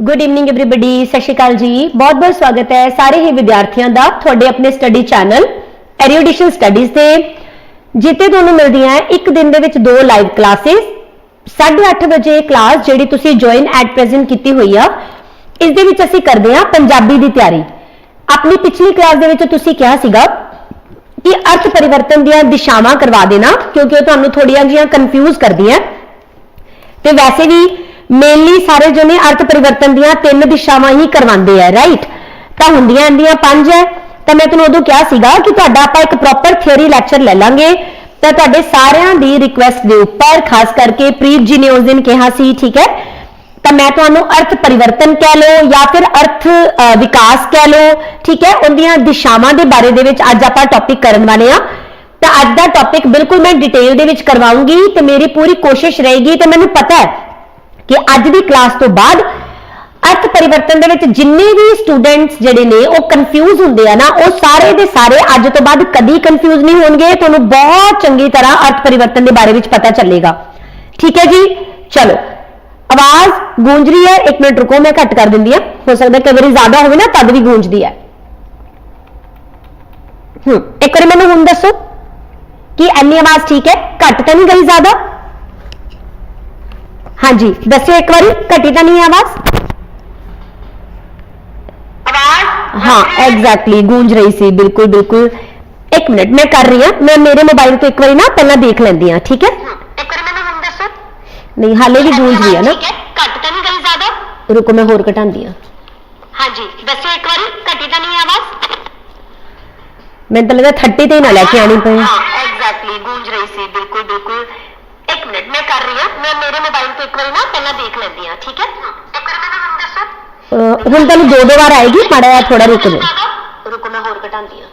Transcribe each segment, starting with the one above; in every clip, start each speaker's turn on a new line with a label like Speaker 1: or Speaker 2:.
Speaker 1: Good evening everybody ਸਤਿ ਸ਼੍ਰੀ ਅਕਾਲ ਜੀ ਬਹੁਤ-ਬਹੁਤ ਸਵਾਗਤ ਹੈ ਸਾਰੇ ਹੀ ਵਿਦਿਆਰਥੀਆਂ ਦਾ ਤੁਹਾਡੇ ਆਪਣੇ ਸਟੱਡੀ ਚੈਨਲ ਐਰੀਓਡੀਸ਼ਨ ਸਟੱਡੀਜ਼ ਤੇ ਜਿੱਤੇ ਤੁਹਾਨੂੰ ਮਿਲਦੀਆਂ ਹੈ ਇੱਕ ਦਿਨ ਦੇ ਵਿੱਚ ਦੋ ਲਾਈਵ ਕਲਾਸਿਸ 8:30 ਵਜੇ ਕਲਾਸ ਜਿਹੜੀ ਤੁਸੀਂ ਜੁਆਇਨ ਐਟ ਪ੍ਰੈਜ਼ੈਂਟ ਕੀਤੀ ਹੋਈ ਆ ਇਸ ਦੇ ਵਿੱਚ ਅਸੀਂ ਕਰਦੇ ਹਾਂ ਪੰਜਾਬੀ ਦੀ ਤਿਆਰੀ ਆਪਣੀ ਪਿਛਲੀ ਕਲਾਸ ਦੇ ਵਿੱਚ ਤੁਸੀਂ ਕਿਹਾ ਸੀਗਾ ਕਿ ਅਰਥ ਪਰਿਵਰਤਨ ਦੀਆਂ ਦਿਸ਼ਾਵਾਂ ਕਰਵਾ ਦੇਣਾ ਕਿਉਂਕਿ ਉਹ ਤੁਹਾਨੂੰ ਥੋੜੀਆਂ ਜੀਆਂ ਕਨਫਿਊਜ਼ ਕਰਦੀਆਂ ਤੇ ਵੈਸੇ ਵੀ ਮੇਨਲੀ ਸਾਰੇ ਜਣੇ ਅਰਥ ਪਰਿਵਰਤਨ ਦੀਆਂ ਤਿੰਨ ਦਿਸ਼ਾਵਾਂ ਹੀ ਕਰਵਾਉਂਦੇ ਆ ਰਾਈਟ ਤਾਂ ਹੁੰਦੀਆਂ ਇਹਦੀਆਂ ਪੰਜ ਹੈ। ਤਾਂ ਮੈਂ ਤੁਹਾਨੂੰ ਉਦੋਂ ਕਿਹਾ ਸੀਗਾ ਕਿ ਤੁਹਾਡਾ ਆਪਾਂ ਇੱਕ ਪ੍ਰੋਪਰ ਥਿਉਰੀ ਲੈਕਚਰ ਲੈ ਲਾਂਗੇ। ਤਾਂ ਤੁਹਾਡੇ ਸਾਰਿਆਂ ਦੀ ਰਿਕੁਐਸਟ ਦੇ ਉੱਪਰ, ਖਾਸ ਕਰਕੇ ਪ੍ਰੀਤ ਜੀ ਨੇ ਉਸ ਦਿਨ ਕਿਹਾ ਸੀ, ਠੀਕ ਹੈ? ਤਾਂ ਮੈਂ ਤੁਹਾਨੂੰ ਅਰਥ ਪਰਿਵਰਤਨ ਕਹਿ ਲਓ ਜਾਂ ਫਿਰ ਅਰਥ ਵਿਕਾਸ ਕਹਿ ਲਓ, ਠੀਕ ਹੈ? ਉਹਦੀਆਂ ਦਿਸ਼ਾਵਾਂ ਦੇ ਬਾਰੇ ਦੇ ਵਿੱਚ ਅੱਜ ਆਪਾਂ ਟੌਪਿਕ ਕਰਨ ਵਾਲੇ ਆ ਤਾਂ ਅੱਜ ਦਾ ਟੌਪਿਕ ਬਿਲਕੁਲ ਮੈਂ ਡਿਟੇਲ ਦੇ ਵਿੱਚ ਕਰਵਾਉਂਗੀ ਤੇ ਮੇਰੀ ਪੂਰੀ ਕੋਸ਼ਿਸ਼ ਰਹੇਗੀ ਤੇ ਮੈਨੂੰ ਪਤਾ ਹੈ ਕਿ ਅੱਜ ਦੀ ਕਲਾਸ ਤੋਂ ਬਾਅਦ ਅਰਥ ਪਰਿਵਰਤਨ ਦੇ ਵਿੱਚ ਜਿੰਨੇ ਵੀ ਸਟੂਡੈਂਟਸ ਜਿਹੜੇ ਨੇ, ਉਹ ਕਨਫਿਊਜ਼ ਹੁੰਦੇ ਆ ਨਾ, ਉਹ ਸਾਰੇ ਦੇ ਸਾਰੇ ਅੱਜ ਤੋਂ ਬਾਅਦ ਕਦੀ ਕਨਫਿਊਜ਼ ਨਹੀਂ ਹੋਣਗੇ। ਤੁਹਾਨੂੰ ਬਹੁਤ ਚੰਗੀ ਤਰ੍ਹਾਂ ਅਰਥ ਪਰਿਵਰਤਨ ਦੇ ਬਾਰੇ ਵਿੱਚ ਪਤਾ ਚੱਲੇਗਾ। ਠੀਕ ਹੈ ਜੀ? ਚਲੋ। ਆਵਾਜ਼ ਗੂੰਜ ਰਹੀ ਹੈ? ਇੱਕ ਮਿੰਟ ਰੁਕੋ, ਮੈਂ ਘੱਟ ਕਰ ਦਿੰਦੀ ਆ ਹੋ ਸਕਦਾ ਕਈ ਵਾਰੀ ਜ਼ਿਆਦਾ ਹੋਵੇ ਨਾ, ਤਦ ਵੀ ਗੂੰਜਦੀ ਹੈ। ਹੂੰ, ਇੱਕ ਵਾਰੀ ਮੈਨੂੰ ਹੁਣ ਦੱਸੋ ਕਿ ਇੰਨੀ ਆਵਾਜ਼ ਠੀਕ ਹੈ? ਘੱਟ ਤਾਂ ਨਹੀਂ ਗਈ ਜ਼ਿਆਦਾ? ਹਾਂਜੀ ਦੱਸਿਓ ਇੱਕ ਵਾਰੀ ਘਟੀ ਤਾਂ ਨਹੀਂ ਹੈ ਆਵਾਜ਼
Speaker 2: ਆਵਾਜ਼
Speaker 1: ਹਾਂ ਐਗਜ਼ੈਕਟਲੀ ਗੂੰਜ ਰਹੀ ਸੀ ਬਿਲਕੁਲ ਬਿਲਕੁਲ ਇੱਕ ਮਿੰਟ ਮੈਂ ਕਰ ਰਹੀ ਹਾਂ ਮੈਂ ਮੇਰੇ ਮੋਬਾਈਲ ਤੋਂ ਇੱਕ ਵਾਰੀ ਨਾ ਪਹਿਲਾਂ ਦੇਖ ਲੈਂਦੀ ਹਾਂ ਠੀਕ ਹੈ
Speaker 2: ਇੱਕ ਵਾਰ ਮੈਨੂੰ ਹੁਣ ਦੱਸੋ
Speaker 1: ਨਹੀਂ ਹਾਲੇ ਵੀ ਗੂੰਜ ਰਹੀ ਹੈ ਨਾ
Speaker 2: ਠੀਕ ਹੈ ਘੱਟ ਤਾਂ ਨਹੀਂ ਗਈ ਜ਼ਿਆਦਾ
Speaker 1: ਰੁਕੋ ਮੈਂ ਹੋਰ ਘਟਾਉਂਦੀ ਹਾਂ
Speaker 2: ਹਾਂਜੀ ਦੱਸੋ ਇੱਕ ਵਾਰੀ ਘਟੀ ਤਾਂ ਨਹੀਂ ਆਵਾਜ਼
Speaker 1: ਮੈਨੂੰ ਤਾਂ ਲੱਗਦਾ 30 ਤੇ ਹੀ ਨਾ ਲੈ ਕੇ ਆਣੀ ਪਈ
Speaker 2: ਹਾਂ ਐਗਜ਼ੈਕਟਲੀ ਗੂੰਜ ਰਹੀ ਸੀ ਬਿਲਕੁਲ ਬਿਲਕੁਲ ਇੱਕ ਮਿੰਟ ਮੈਂ ਕਰ ਰਹੀ ਹਾਂ ਮੈਂ ਮੇਰੇ ਮੋਬਾਈਲ ਤੋਂ ਇੱਕ ਵਾਰੀ ਨਾ ਪਹਿਲਾਂ ਦੇਖ ਲੈਂਦੀ ਹਾਂ ਠੀਕ ਹੈ ਇੱਕ ਵਾਰ ਮੈਨੂੰ ਹੁਣ ਦੱਸੋ
Speaker 1: ਅਹ ਹੁਣ ਤੁਹਾਨੂੰ ਦੋ ਦੋ ਵਾਰ ਆਏਗੀ ਮਾੜਾ ਜਿਹਾ ਥੋੜਾ ਰੁਕ ਜਾਓ
Speaker 2: ਜ਼ਿਆਦਾ?
Speaker 1: ਰੁਕੋ ਮੈਂ ਹੋਰ ਘਟਾਉਂਦੀ ਹਾਂ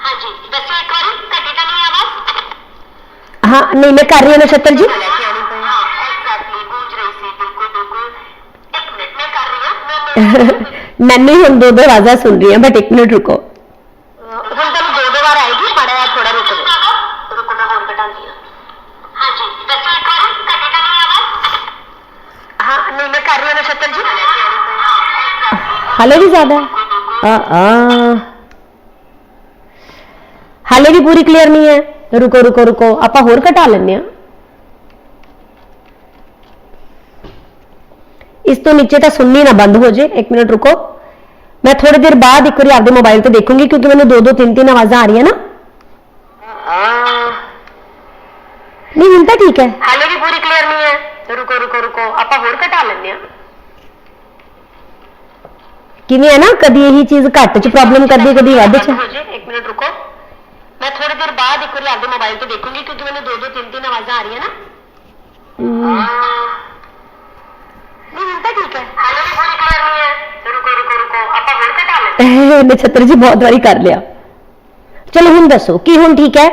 Speaker 2: ਹਾਂਜੀ ਦੱਸੋ ਇੱਕ ਵਾਰੀ ਘਟੀ ਤਾਂ ਨਹੀਂ ਆਵਾਜ਼
Speaker 1: ਹਾਂ ਨਹੀਂ ਮੈਂ ਕਰ ਰਹੀ ਹਾਂ ਨਛੱਤਰ ਜੀ
Speaker 2: ਲੈ ਕੇ ਆਣੀ ਪਈ ਹਾਂ ਐਗਜ਼ੈਕਟਲੀ ਗੂੰਜ ਰਹੀ ਸੀ ਬਿਲਕੁਲ ਬਿਲਕੁਲ ਇੱਕ ਮਿੰਟ ਲੈ ਕੇ ਆਣੀ ਪਈ ਹਾਂ
Speaker 1: ਹਾਲੇ ਵੀ ਜ਼ਿਆਦਾ? ਹੈ ਆ ਆ। ਹਾਲੇ ਵੀ ਪੂਰੀ ਕਲੀਅਰ ਨਹੀਂ ਹੈ। ਰੁਕੋ ਰੁਕੋ ਰੁਕੋ। ਆਪਾਂ ਹੋਰ ਘਟਾ ਲੈਂਦੇ ਆ ਇਸ ਤੋਂ ਨੀਚੇ ਤਾਂ ਸੁਣਨੀ ਨਾ ਬੰਦ ਹੋ ਜੇ। ਇੱਕ ਮਿੰਟ ਰੁਕੋ। ਮੈਂ ਥੋੜੀ ਦੇਰ ਬਾਅਦ ਇੱਕ ਵਾਰੀ ਆਪਦੇ ਮੋਬਾਈਲ ਤੇ ਦੇਖੂੰਗੀ ਕਿਉਂਕਿ ਮੈਨੂੰ ਦੋ ਦੋ ਤਿੰਨ ਤਿੰਨ ਆਵਾਜ਼ਾਂ ਆ ਰਹੀਆਂ ਨਾ। ਨਹੀਂ ਹੁਣ ਤਾਂ ਠੀਕ ਹੈ।
Speaker 2: ਹਾਲੇ ਵੀ ਪੂਰੀ ਕਲੀਅਰ ਨਹੀਂ ਹੈ। ਰੁਕੋ ਰੁਕੋ ਰੁਕੋ। ਆਪਾਂ ਹੋਰ ਘਟਾ ਲੈਂਦੇ ਆ
Speaker 1: ਕਿਵੇਂ ਹੈ ਨਾ ਕਦੀ ਇਹੀ ਚੀਜ਼ ਘੱਟ ਚ ਪ੍ਰੋਬਲਮ ਕਰਦੀ ਕਦੀ ਵੱਧ ਚ?
Speaker 2: ਹੋ ਜੇ ਮਿੰਟ ਰੁਕੋ। ਮੈਂ ਥੋੜੀ ਦੇਰ ਬਾਅਦ ਇੱਕ ਵਾਰੀ ਆਪਦੇ ਮੋਬਾਈਲ ਤੋਂ ਦੇਖੂੰਗੀ ਕਿਉਂਕਿ ਮੈਨੂੰ ਦੋ ਦੋ ਤਿੰਨ ਤਿੰਨ ਆਵਾਜ਼ਾਂ ਆ ਰਹੀਆਂ ਨਾ। ਨਹੀਂ ਹੁਣ ਤਾਂ ਠੀਕ ਹੈ। ਹਾਲੇ ਵੀ ਪੂਰੀ ਕਲੀਅਰ ਨਹੀਂ ਹੈ। ਰੁਕੋ ਰੁਕੋ ਰੁਕੋ। ਆਪਾਂ ਹੋਰ ਘਟਾ ਲੈਂਦੇ
Speaker 1: ਇਹ ਨਛੱਤਰ ਜੀ ਬਹੁਤ ਵਾਰੀ ਕਰ ਲਿਆ। ਚਲੋ ਹੁਣ ਦੱਸੋ ਕੀ ਹੁਣ ਠੀਕ ਹੈ?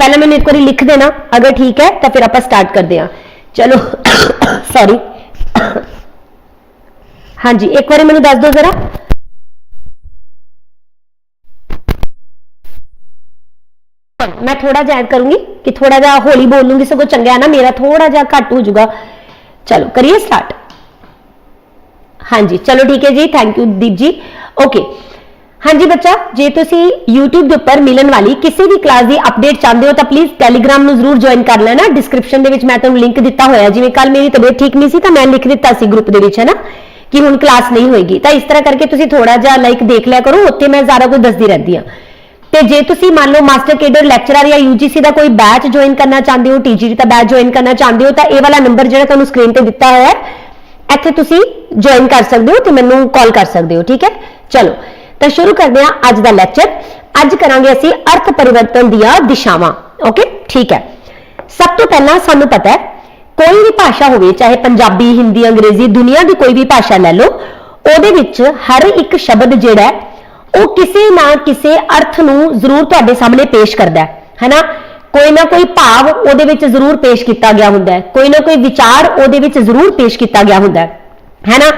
Speaker 1: ਪਹਿਲਾਂ ਮੈਨੂੰ ਇੱਕ ਵਾਰੀ ਲਿਖ ਦੇਣਾ ਅਗਰ ਠੀਕ ਹੈ ਤਾਂ ਫਿਰ ਆਪਾਂ ਸਟਾਰਟ ਕਰਦੇ ਹਾਂ ਚਲੋ ਸੌਰੀ ਹਾਂਜੀ ਇੱਕ ਵਾਰੀ ਮੈਨੂੰ ਦੱਸ ਦਿਓ ਜ਼ਰਾ ਮੈਂ ਥੋੜਾ ਜਿਹਾ ਐਡ ਕਰੂੰਗੀ ਕਿ ਥੋੜਾ ਜਿਹਾ ਹੌਲੀ ਬੋਲੂੰਗੀ ਸਗੋਂ ਚੰਗਾ ਹੈ ਨਾ ਮੇਰਾ ਥੋੜਾ ਜਿਹਾ ਘੱਟ ਹੋ ਜਾਊਗਾ ਚਲੋ ਕਰੀਏ ਸਟਾਰਟ ਹਾਂਜੀ ਚਲੋ ਠੀਕ ਹੈ ਜੀ ਥੈਂਕ ਯੂ ਦੀਪ ਜੀ ਓਕੇ ਹਾਂਜੀ ਬੱਚਾ, ਜੇ ਤੁਸੀਂ YouTube ਦੇ ਉੱਪਰ ਮਿਲਣ ਵਾਲੀ ਕਿਸੇ ਵੀ ਕਲਾਸ ਦੀ ਅਪਡੇਟ ਚਾਹੁੰਦੇ ਹੋ ਤਾਂ ਪਲੀਜ਼ Telegram ਨੂੰ ਜ਼ਰੂਰ ਜੁਆਇਨ ਕਰ ਲੈਣਾ। ਡਿਸਕ੍ਰਿਪਸ਼ਨ ਦੇ ਵਿੱਚ ਮੈਂ ਤੁਹਾਨੂੰ ਲਿੰਕ ਦਿੱਤਾ ਹੋਇਆ ਜਿਵੇਂ ਕੱਲ ਮੇਰੀ ਤਬੀਅਤ ਠੀਕ ਨਹੀਂ ਸੀ ਤਾਂ ਮੈਂ ਲਿਖ ਦਿੱਤਾ ਸੀ ਗਰੁੱਪ ਦੇ ਵਿੱਚ, ਹੈ ਨਾ? ਕਿ ਹੁਣ ਕਲਾਸ ਨਹੀਂ ਹੋਏਗੀ। ਤਾਂ ਇਸ ਤਰ੍ਹਾਂ ਕਰਕੇ ਤੁਸੀਂ ਥੋੜਾ ਜਿਹਾ ਲਾਈਕ ਦੇਖ ਲਿਆ ਕਰੋ, ਉੱਥੇ ਮੈਂ ਸਾਰਾ ਕੁਝ ਦੱਸਦੀ ਰਹਿੰਦੀ ਹਾਂ। ਤੇ ਜੇ ਤੁਸੀਂ ਮੰਨ ਲਓ ਮਾਸਟਰ ਕੇਡਰ ਲੈਕਚਰਰ ਜਾਂ UGC ਦਾ ਕੋਈ ਬੈਚ ਜੁਆਇਨ ਕਰਨਾ ਚਾਹੁੰਦੇ ਹੋ TGT ਦਾ ਬੈਚ ਜੁਆਇਨ ਕਰਨਾ ਚਾਹੁੰਦੇ ਹੋ, ਤਾਂ ਇਹ ਵਾਲਾ ਨੰਬਰ ਜਿਹੜਾ ਤੁਹਾਨੂੰ ਸਕਰੀਨ ਤੇ ਦਿੱਤਾ ਹੋਇਆ ਹੈ, ਇੱਥੇ ਤੁਸੀਂ ਜੁਆਇਨ ਕਰ ਸਕਦੇ ਹੋ ਤੇ ਮੈਨੂੰ ਕਾਲ ਕਰ ਸਕਦੇ ਹੋ, ਠੀਕ ਹੈ? ਚਲੋ। ਤਾਂ ਸ਼ੁਰੂ ਕਰਦੇ ਹਾਂ ਅੱਜ ਦਾ ਲੈਕਚਰ ਅੱਜ ਕਰਾਂਗੇ ਅਸੀਂ ਅਰਥ ਪਰਿਵਰਤਨ ਦੀਆਂ ਦਿਸ਼ਾਵਾਂ। ਓਕੇ ਠੀਕ ਹੈ। ਸਭ ਤੋਂ ਪਹਿਲਾਂ ਸਾਨੂੰ ਪਤਾ ਹੈ, ਕੋਈ ਵੀ ਭਾਸ਼ਾ ਹੋਵੇ, ਚਾਹੇ ਪੰਜਾਬੀ, ਹਿੰਦੀ, ਅੰਗਰੇਜ਼ੀ, ਦੁਨੀਆ ਦੀ ਕੋਈ ਵੀ ਭਾਸ਼ਾ ਲੈ ਲਓ, ਉਹਦੇ ਵਿੱਚ ਹਰ ਇੱਕ ਸ਼ਬਦ ਜਿਹੜਾ ਹੈ, ਉਹ ਕਿਸੇ ਨਾ ਕਿਸੇ ਅਰਥ ਨੂੰ ਜ਼ਰੂਰ ਤੁਹਾਡੇ ਸਾਹਮਣੇ ਪੇਸ਼ ਕਰਦਾ ਹੈ। ਹੈਨਾ? ਕੋਈ ਨਾ ਕੋਈ ਭਾਵ ਉਹਦੇ ਵਿੱਚ ਜ਼ਰੂਰ ਪੇਸ਼ ਕੀਤਾ ਗਿਆ ਹੁੰਦਾ ਹੈ। ਕੋਈ ਨਾ ਕੋਈ ਵਿਚਾਰ ਉਹਦੇ ਵਿੱਚ ਜ਼ਰੂਰ ਪੇਸ਼ ਕੀਤਾ ਗਿਆ ਹੁੰਦਾ ਹੈ। ਹੈਨਾ?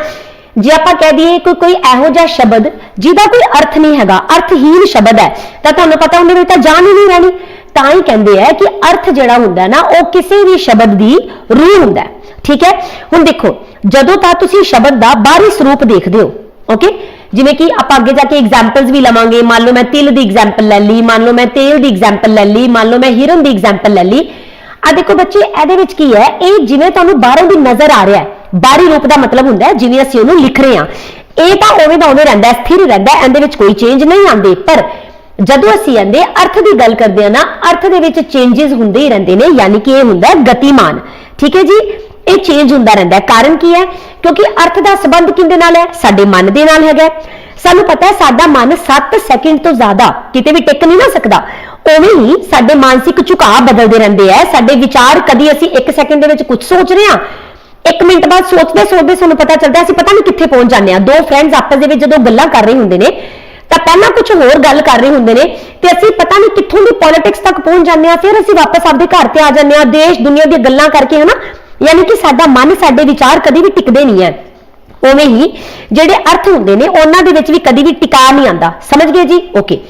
Speaker 1: ਜੇ ਆਪਾਂ ਕਹਿ ਦਈਏ ਕੋਈ ਕੋਈ ਇਹੋ ਜਿਹਾ ਸ਼ਬਦ ਜਿਹਦਾ ਕੋਈ ਅਰਥ ਨਹੀਂ ਹੈਗਾ ਅਰਥਹੀਨ ਸ਼ਬਦ ਹੈ, ਤਾਂ ਤੁਹਾਨੂੰ ਪਤਾ ਉਹਦੇ ਵਿੱਚ ਤਾਂ ਜਾਨ ਹੀ ਨਹੀਂ ਰਹਿਣੀ। ਤਾਂ ਹੀ ਕਹਿੰਦੇ ਆ ਕਿ ਅਰਥ ਜਿਹੜਾ ਹੁੰਦਾ ਨਾ, ਉਹ ਕਿਸੇ ਵੀ ਸ਼ਬਦ ਦੀ ਰੂਹ ਹੁੰਦਾ ਠੀਕ ਹੈ? ਹੁਣ ਦੇਖੋ, ਜਦੋਂ ਤਾਂ ਤੁਸੀਂ ਸ਼ਬਦ ਦਾ ਬਾਹਰੀ ਸਰੂਪ ਦੇਖਦੇ ਹੋ ਓਕੇ ਜਿਵੇਂ ਕਿ ਆਪਾਂ ਅੱਗੇ ਜਾ ਕੇ ਐਗਜ਼ਾਮਪਲਸ ਵੀ ਲਵਾਂਗੇ। ਮੰਨ ਲਓ ਮੈਂ ਤਿਲ ਦੀ ਐਗਜ਼ਾਮਪਲ ਲੈ ਲਈ, ਮੰਨ ਲਓ ਮੈਂ ਤੇਲ ਦੀ ਐਗਜ਼ਾਮਪਲ ਲੈ ਲਈ, ਮੰਨ ਲਓ ਮੈਂ ਹਿਰਨ ਦੀ ਐਗਜ਼ਾਮਪਲ ਲੈ ਲਈ। ਆ ਦੇਖੋ ਬੱਚੇ, ਇਹਦੇ ਵਿੱਚ ਕੀ ਹੈ? ਇਹ ਜਿਵੇਂ ਤੁਹਾਨੂੰ ਬਾਹਰੋਂ ਦੀ ਨਜ਼ਰ ਆ ਰਿਹਾ ਹੈ। ਬਾਹਰੀ ਰੂਪ ਦਾ ਮਤਲਬ ਹੁੰਦਾ ਹੈ, ਜਿਵੇਂ ਅਸੀਂ ਉਹਨੂੰ ਲਿਖ ਰਹੇ ਹਾਂ। ਇਹ ਤਾਂ ਉਵੇਂ ਦਾ ਉਵੇਂ ਰਹਿੰਦਾ ਸਥਿਰ ਰਹਿੰਦਾ ਇਹਦੇ ਵਿੱਚ ਕੋਈ ਚੇਂਜ ਨਹੀਂ ਆਉਂਦੇ। ਪਰ ਜਦੋਂ ਅਸੀਂ ਇਹਦੇ ਅਰਥ ਦੀ ਗੱਲ ਕਰਦੇ ਹਾਂ ਨਾ, ਅਰਥ ਦੇ ਵਿੱਚ ਚੇਂजेस ਹੁੰਦੇ ਹੀ ਰਹਿੰਦੇ ਨੇ, ਯਾਨੀ ਕਿ ਇਹ ਹੁੰਦਾ ਗਤੀਮਾਨ। ਠੀਕ ਹੈ ਜੀ? ਇਹ ਚੇਂਜ ਹੁੰਦਾ ਰਹਿੰਦਾ ਹੈ। ਕਾਰਨ ਕੀ ਹੈ? ਕਿਉਂਕਿ ਅਰਥ ਦਾ ਸੰਬੰਧ ਕਿੰਦੇ ਨਾਲ ਹੈ? ਸਾਡੇ ਮਨ ਦੇ ਨਾਲ ਹੈਗਾ ਸਾਨੂੰ ਪਤਾ ਹੈ, ਸਾਡਾ ਮਨ 7 ਸੈਕਿੰਡ ਤੋਂ ਜ਼ਿਆਦਾ ਕਿਤੇ ਵੀ ਟਿਕ ਨਹੀਂ ਨਾ ਸਕਦਾ। ਉਵੇਂ ਹੀ ਸਾਡੇ ਮਾਨਸਿਕ ਝੁਕਾਅ ਬਦਲਦੇ ਰਹਿੰਦੇ ਆ। ਸਾਡੇ ਵਿਚਾਰ ਕਦੀ ਅਸੀਂ 1 ਸੈਕਿੰਡ ਦੇ ਵਿੱਚ ਕੁਝ ਸੋਚ ਰਹੇ ਹਾਂ ਇੱਕ ਮਿੰਟ ਬਾਅਦ ਸੋਚਦੇ ਸੋਚਦੇ ਸਾਨੂੰ ਪਤਾ ਚੱਲਦਾ ਅਸੀਂ ਪਤਾ ਨਹੀਂ ਕਿੱਥੇ ਪਹੁੰਚ ਜਾਂਦੇ ਆ ਦੋ ਫਰੈਂਡਸ ਆਪਸ ਦੇ ਵਿੱਚ ਜਦੋਂ ਗੱਲਾਂ ਕਰ ਰਹੇ ਹੁੰਦੇ ਨੇ, ਤਾਂ ਪਹਿਲਾਂ ਕੁਝ ਹੋਰ ਗੱਲ ਕਰ ਰਹੇ ਹੁੰਦੇ ਨੇ, ਤੇ ਅਸੀਂ ਪਤਾ ਨਹੀਂ ਕਿੱਥੋਂ ਦੀ ਪੋਲਿਟਿਕਸ ਤੱਕ ਪਹੁੰਚ ਜਾਂਦੇ ਆ ਫਿਰ ਅਸੀਂ ਵਾਪਸ ਆਪਦੇ ਘਰ ਤੇ ਆ ਜਾਂਦੇ ਆ ਦੇਸ਼, ਦੁਨੀਆ ਦੀਆਂ ਗੱਲਾਂ ਕਰਕੇ ਹਨਾ, ਯਾਨੀ ਕਿ ਸਾਡਾ ਮਨ, ਸਾਡੇ ਵਿਚਾਰ ਕਦੀ ਵੀ ਟਿਕਦੇ ਨਹੀਂ ਹੈ। ਉਵੇਂ ਹੀ ਜਿਹੜੇ ਅਰਥ ਹੁੰਦੇ ਨੇ, ਉਹਨਾਂ ਦੇ ਵਿੱਚ ਵੀ ਕਦੀ ਵੀ ਟਿਕਾ ਨਹੀਂ ਆਂਦਾ ਸਮਝ ਗਏ ਜੀ? ਓਕੇ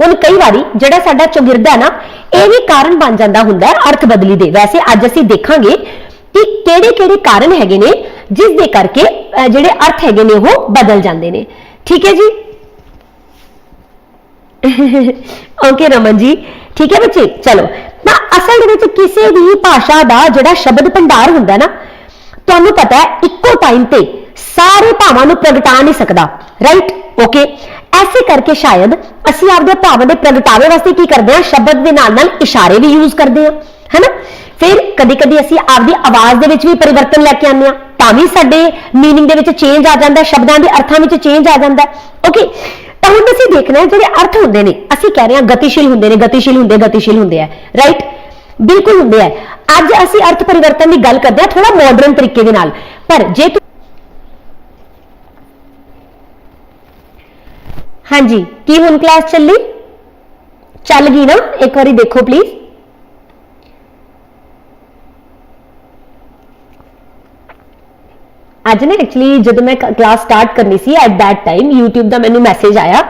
Speaker 1: ਹੁਣ ਕਈ ਵਾਰੀ ਜਿਹੜਾ ਸਾਡਾ ਚੌਗਿਰਦਾ ਨਾ, ਇਹ ਵੀ ਕਾਰਨ ਬਣ ਜਾਂਦਾ ਹੁੰਦਾ ਹੈ ਅਰਥ ਬਦਲੀ ਦੇ। ਵੈਸੇ ਅੱਜ ਅਸੀਂ ਦੇਖਾਂਗੇ ਕਿ ਕਿਹੜੇ ਕਿਹੜੇ ਕਾਰਨ ਹੈਗੇ ਨੇ, ਜਿਸ ਦੇ ਕਰਕੇ ਜਿਹੜੇ ਅਰਥ ਹੈਗੇ ਨੇ ਉਹ ਬਦਲ ਜਾਂਦੇ ਨੇ। ਠੀਕ ਹੈ ਜੀ? ਓਕੇ ਰਮਨ ਜੀ। ਠੀਕ ਹੈ ਬੱਚੇ? ਚਲੋ। ਨਾ ਅਸਲ ਦੇ ਵਿੱਚ ਕਿਸੇ ਵੀ ਭਾਸ਼ਾ ਦਾ ਜਿਹੜਾ ਸ਼ਬਦ ਭੰਡਾਰ ਹੁੰਦਾ ਨਾ, ਤੁਹਾਨੂੰ ਪਤਾ ਹੈ, ਇੱਕੋ ਟਾਈਮ ਤੇ ਸਾਰੇ ਭਾਵਾਂ ਨੂੰ ਪ੍ਰਗਟਾ ਨਹੀਂ ਸਕਦਾ। ਰਾਈਟ ਓਕੇ ਐਸੇ ਕਰਕੇ ਸ਼ਾਇਦ ਅਸੀਂ ਆਪਦੇ ਭਾਵਾਂ ਦੇ ਪ੍ਰਗਟਾਵੇ ਵਾਸਤੇ ਕੀ ਕਰਦੇ ਹਾਂ? ਸ਼ਬਦ ਦੇ ਨਾਲ ਨਾਲ ਇਸ਼ਾਰੇ ਵੀ ਯੂਜ਼ ਕਰਦੇ ਹਾਂ। ਹੈਨਾ? ਫਿਰ ਕਦੀ ਕਦੀ ਅਸੀਂ ਆਪਦੀ ਆਵਾਜ਼ ਦੇ ਵਿੱਚ ਵੀ ਪਰਿਵਰਤਨ ਲੈ ਕੇ ਆਉਂਦੇ ਹਾਂ ਤਾਂ ਵੀ ਸਾਡੇ मीनिंग ਦੇ ਵਿੱਚ ਚੇਂਜ ਆ ਜਾਂਦਾ ਹੈ ਸ਼ਬਦਾਂ ਦੇ ਅਰਥਾਂ ਵਿੱਚ ਚੇਂਜ ਆ ਜਾਂਦਾ ਹੈ ਓਕੇ ਤਾਂ ਹੁਣ ਅਸੀਂ ਦੇਖਣਾ ਹੈ ਜਿਹੜੇ ਅਰਥ ਹੁੰਦੇ ਨੇ ਅਸੀਂ ਕਹਿ ਰਹੇ ਹਾਂ ਗਤੀਸ਼ੀਲ ਹੁੰਦੇ ਨੇ ਗਤੀਸ਼ੀਲ ਹੁੰਦੇ ਗਤੀਸ਼ੀਲ ਹੁੰਦੇ ਆ ਰਾਈਟ ਬਿਲਕੁਲ ਹੁੰਦੇ ਆ ਅੱਜ ਅਸੀਂ ਅਰਥ ਪਰਿਵਰਤਨ ਦੀ ਗੱਲ ਕਰਦੇ ਹਾਂ ਥੋੜਾ ਮਾਡਰਨ ਤਰੀਕੇ ਦੇ ਨਾਲ ਪਰ ਜੇ ਤੁ- ਹਾਂਜੀ ਕੀ ਹੁਣ ਕਲਾਸ ਚੱਲੀ ਚੱਲ ਗਈ ਨਾ ਇੱਕ ਵਾਰੀ ਦੇਖੋ ਪਲੀਜ਼ ਅੱਜ ਨਾ ਐਕਚੁਅਲੀ ਜਦੋਂ ਮੈਂ ਕਲਾਸ ਸਟਾਰਟ ਕਰਨੀ ਸੀ ਐਟ ਦੈਟ ਟਾਈਮ YouTube ਦਾ ਮੈਨੂੰ ਮੈਸੇਜ ਆਇਆ।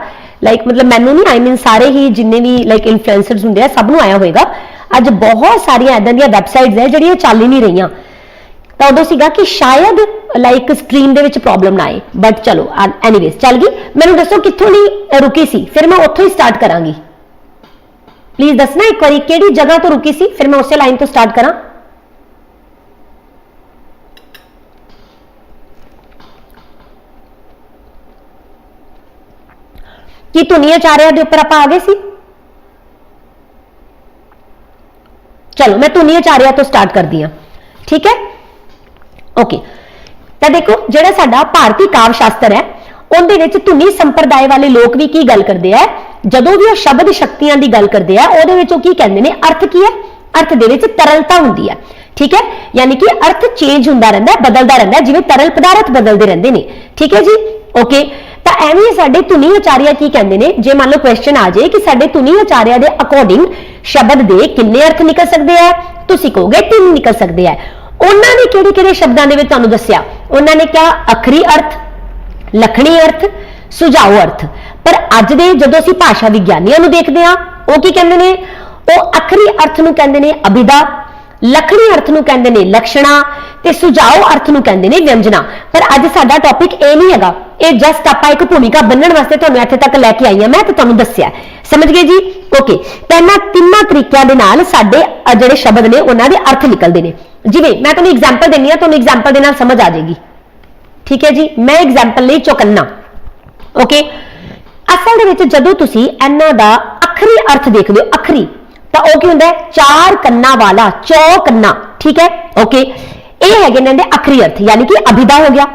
Speaker 1: ਲਾਈਕ ਮਤਲਬ ਮੈਨੂੰ ਨਹੀਂ ਆਈ ਮੀਨ ਸਾਰੇ ਹੀ ਜਿੰਨੇ ਵੀ ਲਾਈਕ ਇਨਫਲੂਐਂਸਰਸ ਹੁੰਦੇ ਆ, ਸਭ ਨੂੰ ਆਇਆ ਹੋਵੇਗਾ ਅੱਜ ਬਹੁਤ ਸਾਰੀਆਂ ਐਦਾਂ ਦੀਆਂ ਵੈਬਸਾਈਟਸ ਹੈ ਜਿਹੜੀਆਂ ਚੱਲ ਹੀ ਨਹੀਂ ਰਹੀਆਂ। ਤਾਂ ਉਦੋਂ ਸੀਗਾ ਕਿ ਸ਼ਾਇਦ ਲਾਈਕ ਸਟ੍ਰੀਮ ਦੇ ਵਿੱਚ ਪ੍ਰੋਬਲਮ ਨਾ ਆਏ। ਬਟ ਚਲੋ ਐਨੀਵੇਜ਼ ਚੱਲ ਗਈ। ਮੈਨੂੰ ਦੱਸੋ ਕਿੱਥੋਂ ਦੀ ਰੁਕੀ ਸੀ, ਫਿਰ ਮੈਂ ਉੱਥੋਂ ਹੀ ਸਟਾਰਟ ਕਰਾਂਗੀ। ਪਲੀਜ਼ ਦੱਸਣਾ ਇੱਕ ਵਾਰੀ ਕਿਹੜੀ ਜਗ੍ਹਾ ਤੋਂ ਰੁਕੀ ਸੀ, ਫਿਰ ਮੈਂ ਉਸੇ ਲਾਈਨ ਤੋਂ ਸਟਾਰਟ ਕਰਾਂ। ਕੀ ਧੁਨੀਆਂ ਚਾਰਿਆਂ ਦੇ ਉੱਪਰ ਆਪਾਂ ਆ ਗਏ ਸੀ? ਚਲੋ, ਮੈਂ ਧੁਨੀਆਂ ਚਾਰਿਆਂ ਤੋਂ ਸਟਾਰਟ ਕਰਦੀ ਹਾਂ। ਠੀਕ ਹੈ? ਓਕੇ ਤਾਂ ਦੇਖੋ, ਜਿਹੜਾ ਸਾਡਾ ਭਾਰਤੀ ਕਾਵ ਸ਼ਾਸਤਰ ਹੈ, ਉਹਦੇ ਵਿੱਚ ਧੁਨੀ ਸੰਪਰਦਾਇ ਵਾਲੇ ਲੋਕ ਵੀ ਕੀ ਗੱਲ ਕਰਦੇ ਆ? ਜਦੋਂ ਵੀ ਉਹ ਸ਼ਬਦ ਸ਼ਕਤੀਆਂ ਦੀ ਗੱਲ ਕਰਦੇ ਆ, ਉਹਦੇ ਵਿੱਚ ਉਹ ਕੀ ਕਹਿੰਦੇ ਨੇ? ਅਰਥ ਕੀ ਹੈ? ਅਰਥ ਦੇ ਵਿੱਚ ਤਰਲਤਾ ਹੁੰਦੀ ਹੈ। ਠੀਕ ਹੈ? ਯਾਨੀ ਕਿ ਅਰਥ ਚੇਂਜ ਹੁੰਦਾ ਰਹਿੰਦਾ ਹੈ ਬਦਲਦਾ ਰਹਿੰਦਾ, ਜਿਵੇਂ ਤਰਲ ਪਦਾਰਥ ਬਦਲਦੇ ਰਹਿੰਦੇ ਨੇ। ਠੀਕ ਹੈ ਜੀ? ਓਕੇ ਤਾਂ ਐਵੇਂ ਸਾਡੇ ਧੁਨੀ ਆਚਾਰੀਆ ਕੀ ਕਹਿੰਦੇ ਨੇ? ਜੇ ਮੰਨ ਲਓ ਕੁਐਸਚਨ ਆ ਜਾਏ ਕਿ ਸਾਡੇ ਧੁਨੀ ਆਚਾਰੀਆ ਦੇ ਅਕੋਰਡਿੰਗ ਸ਼ਬਦ ਦੇ ਕਿੰਨੇ ਅਰਥ ਨਿਕਲ ਸਕਦੇ ਆ? ਤੁਸੀਂ ਕਹੋਗੇ ਤਿੰਨ ਨਿਕਲ ਸਕਦੇ ਆ। ਉਹਨਾਂ ਨੇ ਕਿਹੜੇ ਕਿਹੜੇ ਸ਼ਬਦਾਂ ਦੇ ਵਿੱਚ ਤੁਹਾਨੂੰ ਦੱਸਿਆ? ਉਹਨਾਂ ਨੇ ਕਿਹਾ ਅਖਰੀ ਅਰਥ, ਲਖਣੀ ਅਰਥ ਸੁਝਾਉ ਅਰਥ। ਪਰ ਅੱਜ ਦੇ ਜਦੋਂ ਅਸੀਂ ਭਾਸ਼ਾ ਵਿਗਿਆਨੀਆਂ ਨੂੰ ਦੇਖਦੇ ਹਾਂ, ਉਹ ਕੀ ਕਹਿੰਦੇ ਨੇ? ਉਹ ਅਖਰੀ ਅਰਥ ਨੂੰ ਕਹਿੰਦੇ ਨੇ ਅਭਿਦਾ ਲਖਣੀ ਅਰਥ ਨੂੰ ਕਹਿੰਦੇ ਨੇ ਲਕਸ਼ਣਾ ਤੇ ਸੁਝਾਓ ਅਰਥ ਨੂੰ ਕਹਿੰਦੇ ਨੇ ਵਿਅੰਜਨਾ। ਪਰ ਅੱਜ ਸਾਡਾ ਟੌਪਿਕ ਇਹ ਨਹੀਂ ਹੈਗਾ। ਇਹ ਜਸਟ ਆਪਾਂ ਇੱਕ ਭੂਮਿਕਾ ਬੰਨਣ ਵਾਸਤੇ ਤੁਹਾਨੂੰ ਇੱਥੇ ਤੱਕ ਲੈ ਕੇ ਆਈ ਹਾਂ। ਮੈਂ ਤੇ ਤੁਹਾਨੂੰ ਦੱਸਿਆ ਸਮਝ ਗਏ ਜੀ? ਓਕੇ ਤਾਂ ਇਹਨਾਂ ਤਿੰਨਾਂ ਤਰੀਕਿਆਂ ਦੇ ਨਾਲ ਸਾਡੇ ਜਿਹੜੇ ਸ਼ਬਦ ਨੇ, ਉਹਨਾਂ ਦੇ ਅਰਥ ਨਿਕਲਦੇ ਨੇ। ਜਿਵੇਂ, ਮੈਂ ਤੁਹਾਨੂੰ ਐਗਜ਼ਾਮਪਲ ਦਿੰਨੀ ਆ ਤੁਹਾਨੂੰ ਐਗਜ਼ਾਮਪਲ ਦੇ ਨਾਲ ਸਮਝ ਆ ਜਾਏਗੀ। ਠੀਕ ਹੈ ਜੀ? ਮੈਂ ਐਗਜ਼ਾਮਪਲ ਲਈ ਚੌਕੰਨਾ ਓਕੇ ਅਸਲ ਦੇ ਵਿੱਚ ਜਦੋਂ ਤੁਸੀਂ ਇਹਨਾਂ ਦਾ ਅਖਰੀ ਅਰਥ ਦੇਖਦੇ ਹੋ, ਅਖਰੀ ਤਾਂ ਉਹ ਕੀ ਹੁੰਦਾ ਹੈ? ਚਾਰ ਕੰਨਾਂ ਵਾਲਾ ਚੌਕੰਨਾ ਠੀਕ ਹੈ? ਓਕੇ ਇਹ ਹੈਗੇ ਨੇ ਇਹਦੇ ਅਖਰੀ ਅਰਥ, ਯਾਨੀ ਕਿ ਅਭਿਦਾ ਹੋ ਗਿਆ।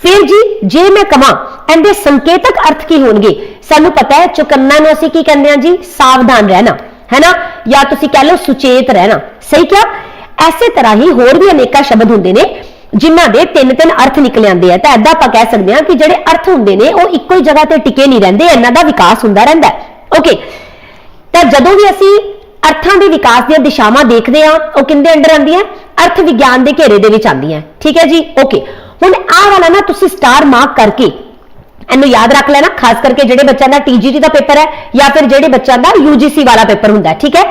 Speaker 1: ਫਿਰ ਜੀ, ਜੇ ਮੈਂ ਕਹਾਂ ਇਹਦੇ ਸੰਕੇਤਕ ਅਰਥ ਕੀ ਹੋਣਗੇ? ਸਾਨੂੰ ਪਤਾ ਹੈ ਚੁਕੰਨਾ ਨੂੰ ਅਸੀਂ ਕੀ ਕਹਿੰਦੇ ਹਾਂ ਜੀ? ਸਾਵਧਾਨ ਰਹਿਣਾ, ਹੈਨਾ? ਜਾਂ ਤੁਸੀਂ ਕਹਿ ਲਓ ਸੁਚੇਤ ਰਹਿਣਾ। ਸਹੀ ਕਿਹਾ? ਐਸੇ ਤਰ੍ਹਾਂ ਹੀ ਹੋਰ ਵੀ ਅਨੇਕਾਂ ਸ਼ਬਦ ਹੁੰਦੇ ਨੇ, ਜਿਨ੍ਹਾਂ ਦੇ ਤਿੰਨ ਤਿੰਨ ਅਰਥ ਨਿਕਲ ਆਉਂਦੇ ਆ। ਤਾਂ ਐਦਾਂ ਆਪਾਂ ਕਹਿ ਸਕਦੇ ਹਾਂ ਕਿ ਜਿਹੜੇ ਅਰਥ ਹੁੰਦੇ ਨੇ, ਉਹ ਇੱਕੋ ਹੀ ਜਗ੍ਹਾ ਤੇ ਟਿਕੇ ਨਹੀਂ ਰਹਿੰਦੇ, ਇਹਨਾਂ ਦਾ ਵਿਕਾਸ ਹੁੰਦਾ ਰਹਿੰਦਾ ਓਕੇ ਤਾਂ ਜਦੋਂ ਵੀ ਅਸੀਂ ਅਰਥਾਂ ਦੇ ਵਿਕਾਸ ਦੀਆਂ ਦਿਸ਼ਾਵਾਂ ਦੇਖਦੇ ਹਾਂ, ਉਹ ਕਿੰਦੇ ਅੰਡਰ ਆਉਂਦੀਆਂ? ਅਰਥ ਵਿਗਿਆਨ ਦੇ ਘੇਰੇ ਦੇ ਵਿੱਚ ਆਉਂਦੀਆਂ। ਠੀਕ ਹੈ ਜੀ? ਓਕੇ ਹੁਣ ਆਹ ਵਾਲਾ ਨਾ ਤੁਸੀਂ ਸਟਾਰ ਮਾਰਕ ਕਰਕੇ ਇਹਨੂੰ ਯਾਦ ਰੱਖ ਲੈਣਾ, ਖਾਸ ਕਰਕੇ ਜਿਹੜੇ ਬੱਚਿਆਂ ਦਾ ਟੀਜੀਟੀ ਦਾ ਪੇਪਰ ਹੈ ਜਾਂ ਫਿਰ ਜਿਹੜੇ ਬੱਚਿਆਂ ਦਾ ਯੂਜੀਸੀ ਵਾਲਾ ਪੇਪਰ ਹੁੰਦਾ ਠੀਕ ਹੈ?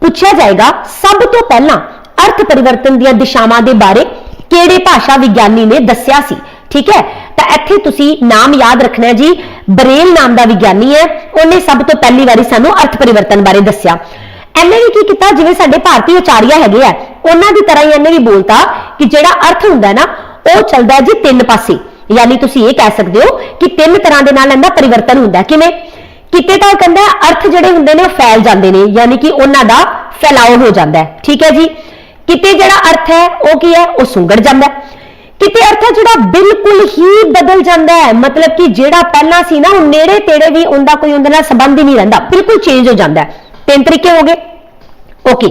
Speaker 1: ਪੁੱਛਿਆ ਜਾਏਗਾ, ਸਭ ਤੋਂ ਪਹਿਲਾਂ ਅਰਥ ਪਰਿਵਰਤਨ ਦੀਆਂ ਦਿਸ਼ਾਵਾਂ ਦੇ ਬਾਰੇ ਕਿਹੜੇ ਭਾਸ਼ਾ ਵਿਗਿਆਨੀ ਨੇ ਦੱਸਿਆ ਸੀ? ਠੀਕ ਹੈ? ਤਾਂ ਇੱਥੇ ਤੁਸੀਂ ਨਾਮ ਯਾਦ ਰੱਖਣਾ ਜੀ ਬਰੇਲ ਨਾਮ ਦਾ ਵਿਗਿਆਨੀ ਹੈ। ਉਹਨੇ ਸਭ ਤੋਂ ਪਹਿਲੀ ਵਾਰੀ ਸਾਨੂੰ ਅਰਥ ਪਰਿਵਰਤਨ ਬਾਰੇ ਦੱਸਿਆ। ਇਹਨੇ ਵੀ ਕੀ ਕੀਤਾ? ਜਿਵੇਂ ਸਾਡੇ ਭਾਰਤੀ ਆਚਾਰੀਆ ਹੈਗੇ ਆ, ਉਹਨਾਂ ਦੀ ਤਰ੍ਹਾਂ ਹੀ ਇਹਨੇ ਵੀ ਬੋਲਤਾ ਕਿ ਜਿਹੜਾ ਅਰਥ ਹੁੰਦਾ ਨਾ, ਉਹ ਚੱਲਦਾ ਜੀ ਤਿੰਨ ਪਾਸੇ। ਯਾਨੀ ਤੁਸੀਂ ਇਹ ਕਹਿ ਸਕਦੇ ਹੋ ਕਿ ਤਿੰਨ ਤਰ੍ਹਾਂ ਦੇ ਨਾਲ ਇਹਦਾ ਪਰਿਵਰਤਨ ਹੁੰਦਾ ਕਿਵੇਂ? ਕਿਤੇ ਤਾਂ ਉਹ ਕਹਿੰਦਾ ਅਰਥ ਜਿਹੜੇ ਹੁੰਦੇ ਨੇ ਉਹ ਫੈਲ ਜਾਂਦੇ ਨੇ, ਯਾਨੀ ਕਿ ਉਹਨਾਂ ਦਾ ਫੈਲਾਅ ਹੋ ਜਾਂਦਾ ਹੈ। ਠੀਕ ਹੈ ਜੀ? ਕਿਤੇ ਜਿਹੜਾ ਅਰਥ ਹੈ, ਉਹ ਕੀ ਹੈ? ਉਹ ਸੁੰਗੜ ਜਾਂਦਾ ਹੈ। ਕਿਤੇ ਅਰਥ ਹੈ ਜਿਹੜਾ ਬਿਲਕੁਲ ਹੀ ਬਦਲ ਜਾਂਦਾ ਹੈ ਮਤਲਬ ਕਿ ਜਿਹੜਾ ਪਹਿਲਾਂ ਸੀ ਨਾ ਉਹ ਨੇੜੇ ਤੇੜੇ ਵੀ ਉਹਦਾ ਕੋਈ ਉਹਦੇ ਨਾਲ ਸੰਬੰਧ ਹੀ ਨਹੀਂ ਰਹਿੰਦਾ ਬਿਲਕੁਲ ਚੇਂਜ ਹੋ ਜਾਂਦਾ ਹੈ ਤਿੰਨ ਤਰੀਕੇ ਹੋ ਗਏ ਓਕੇ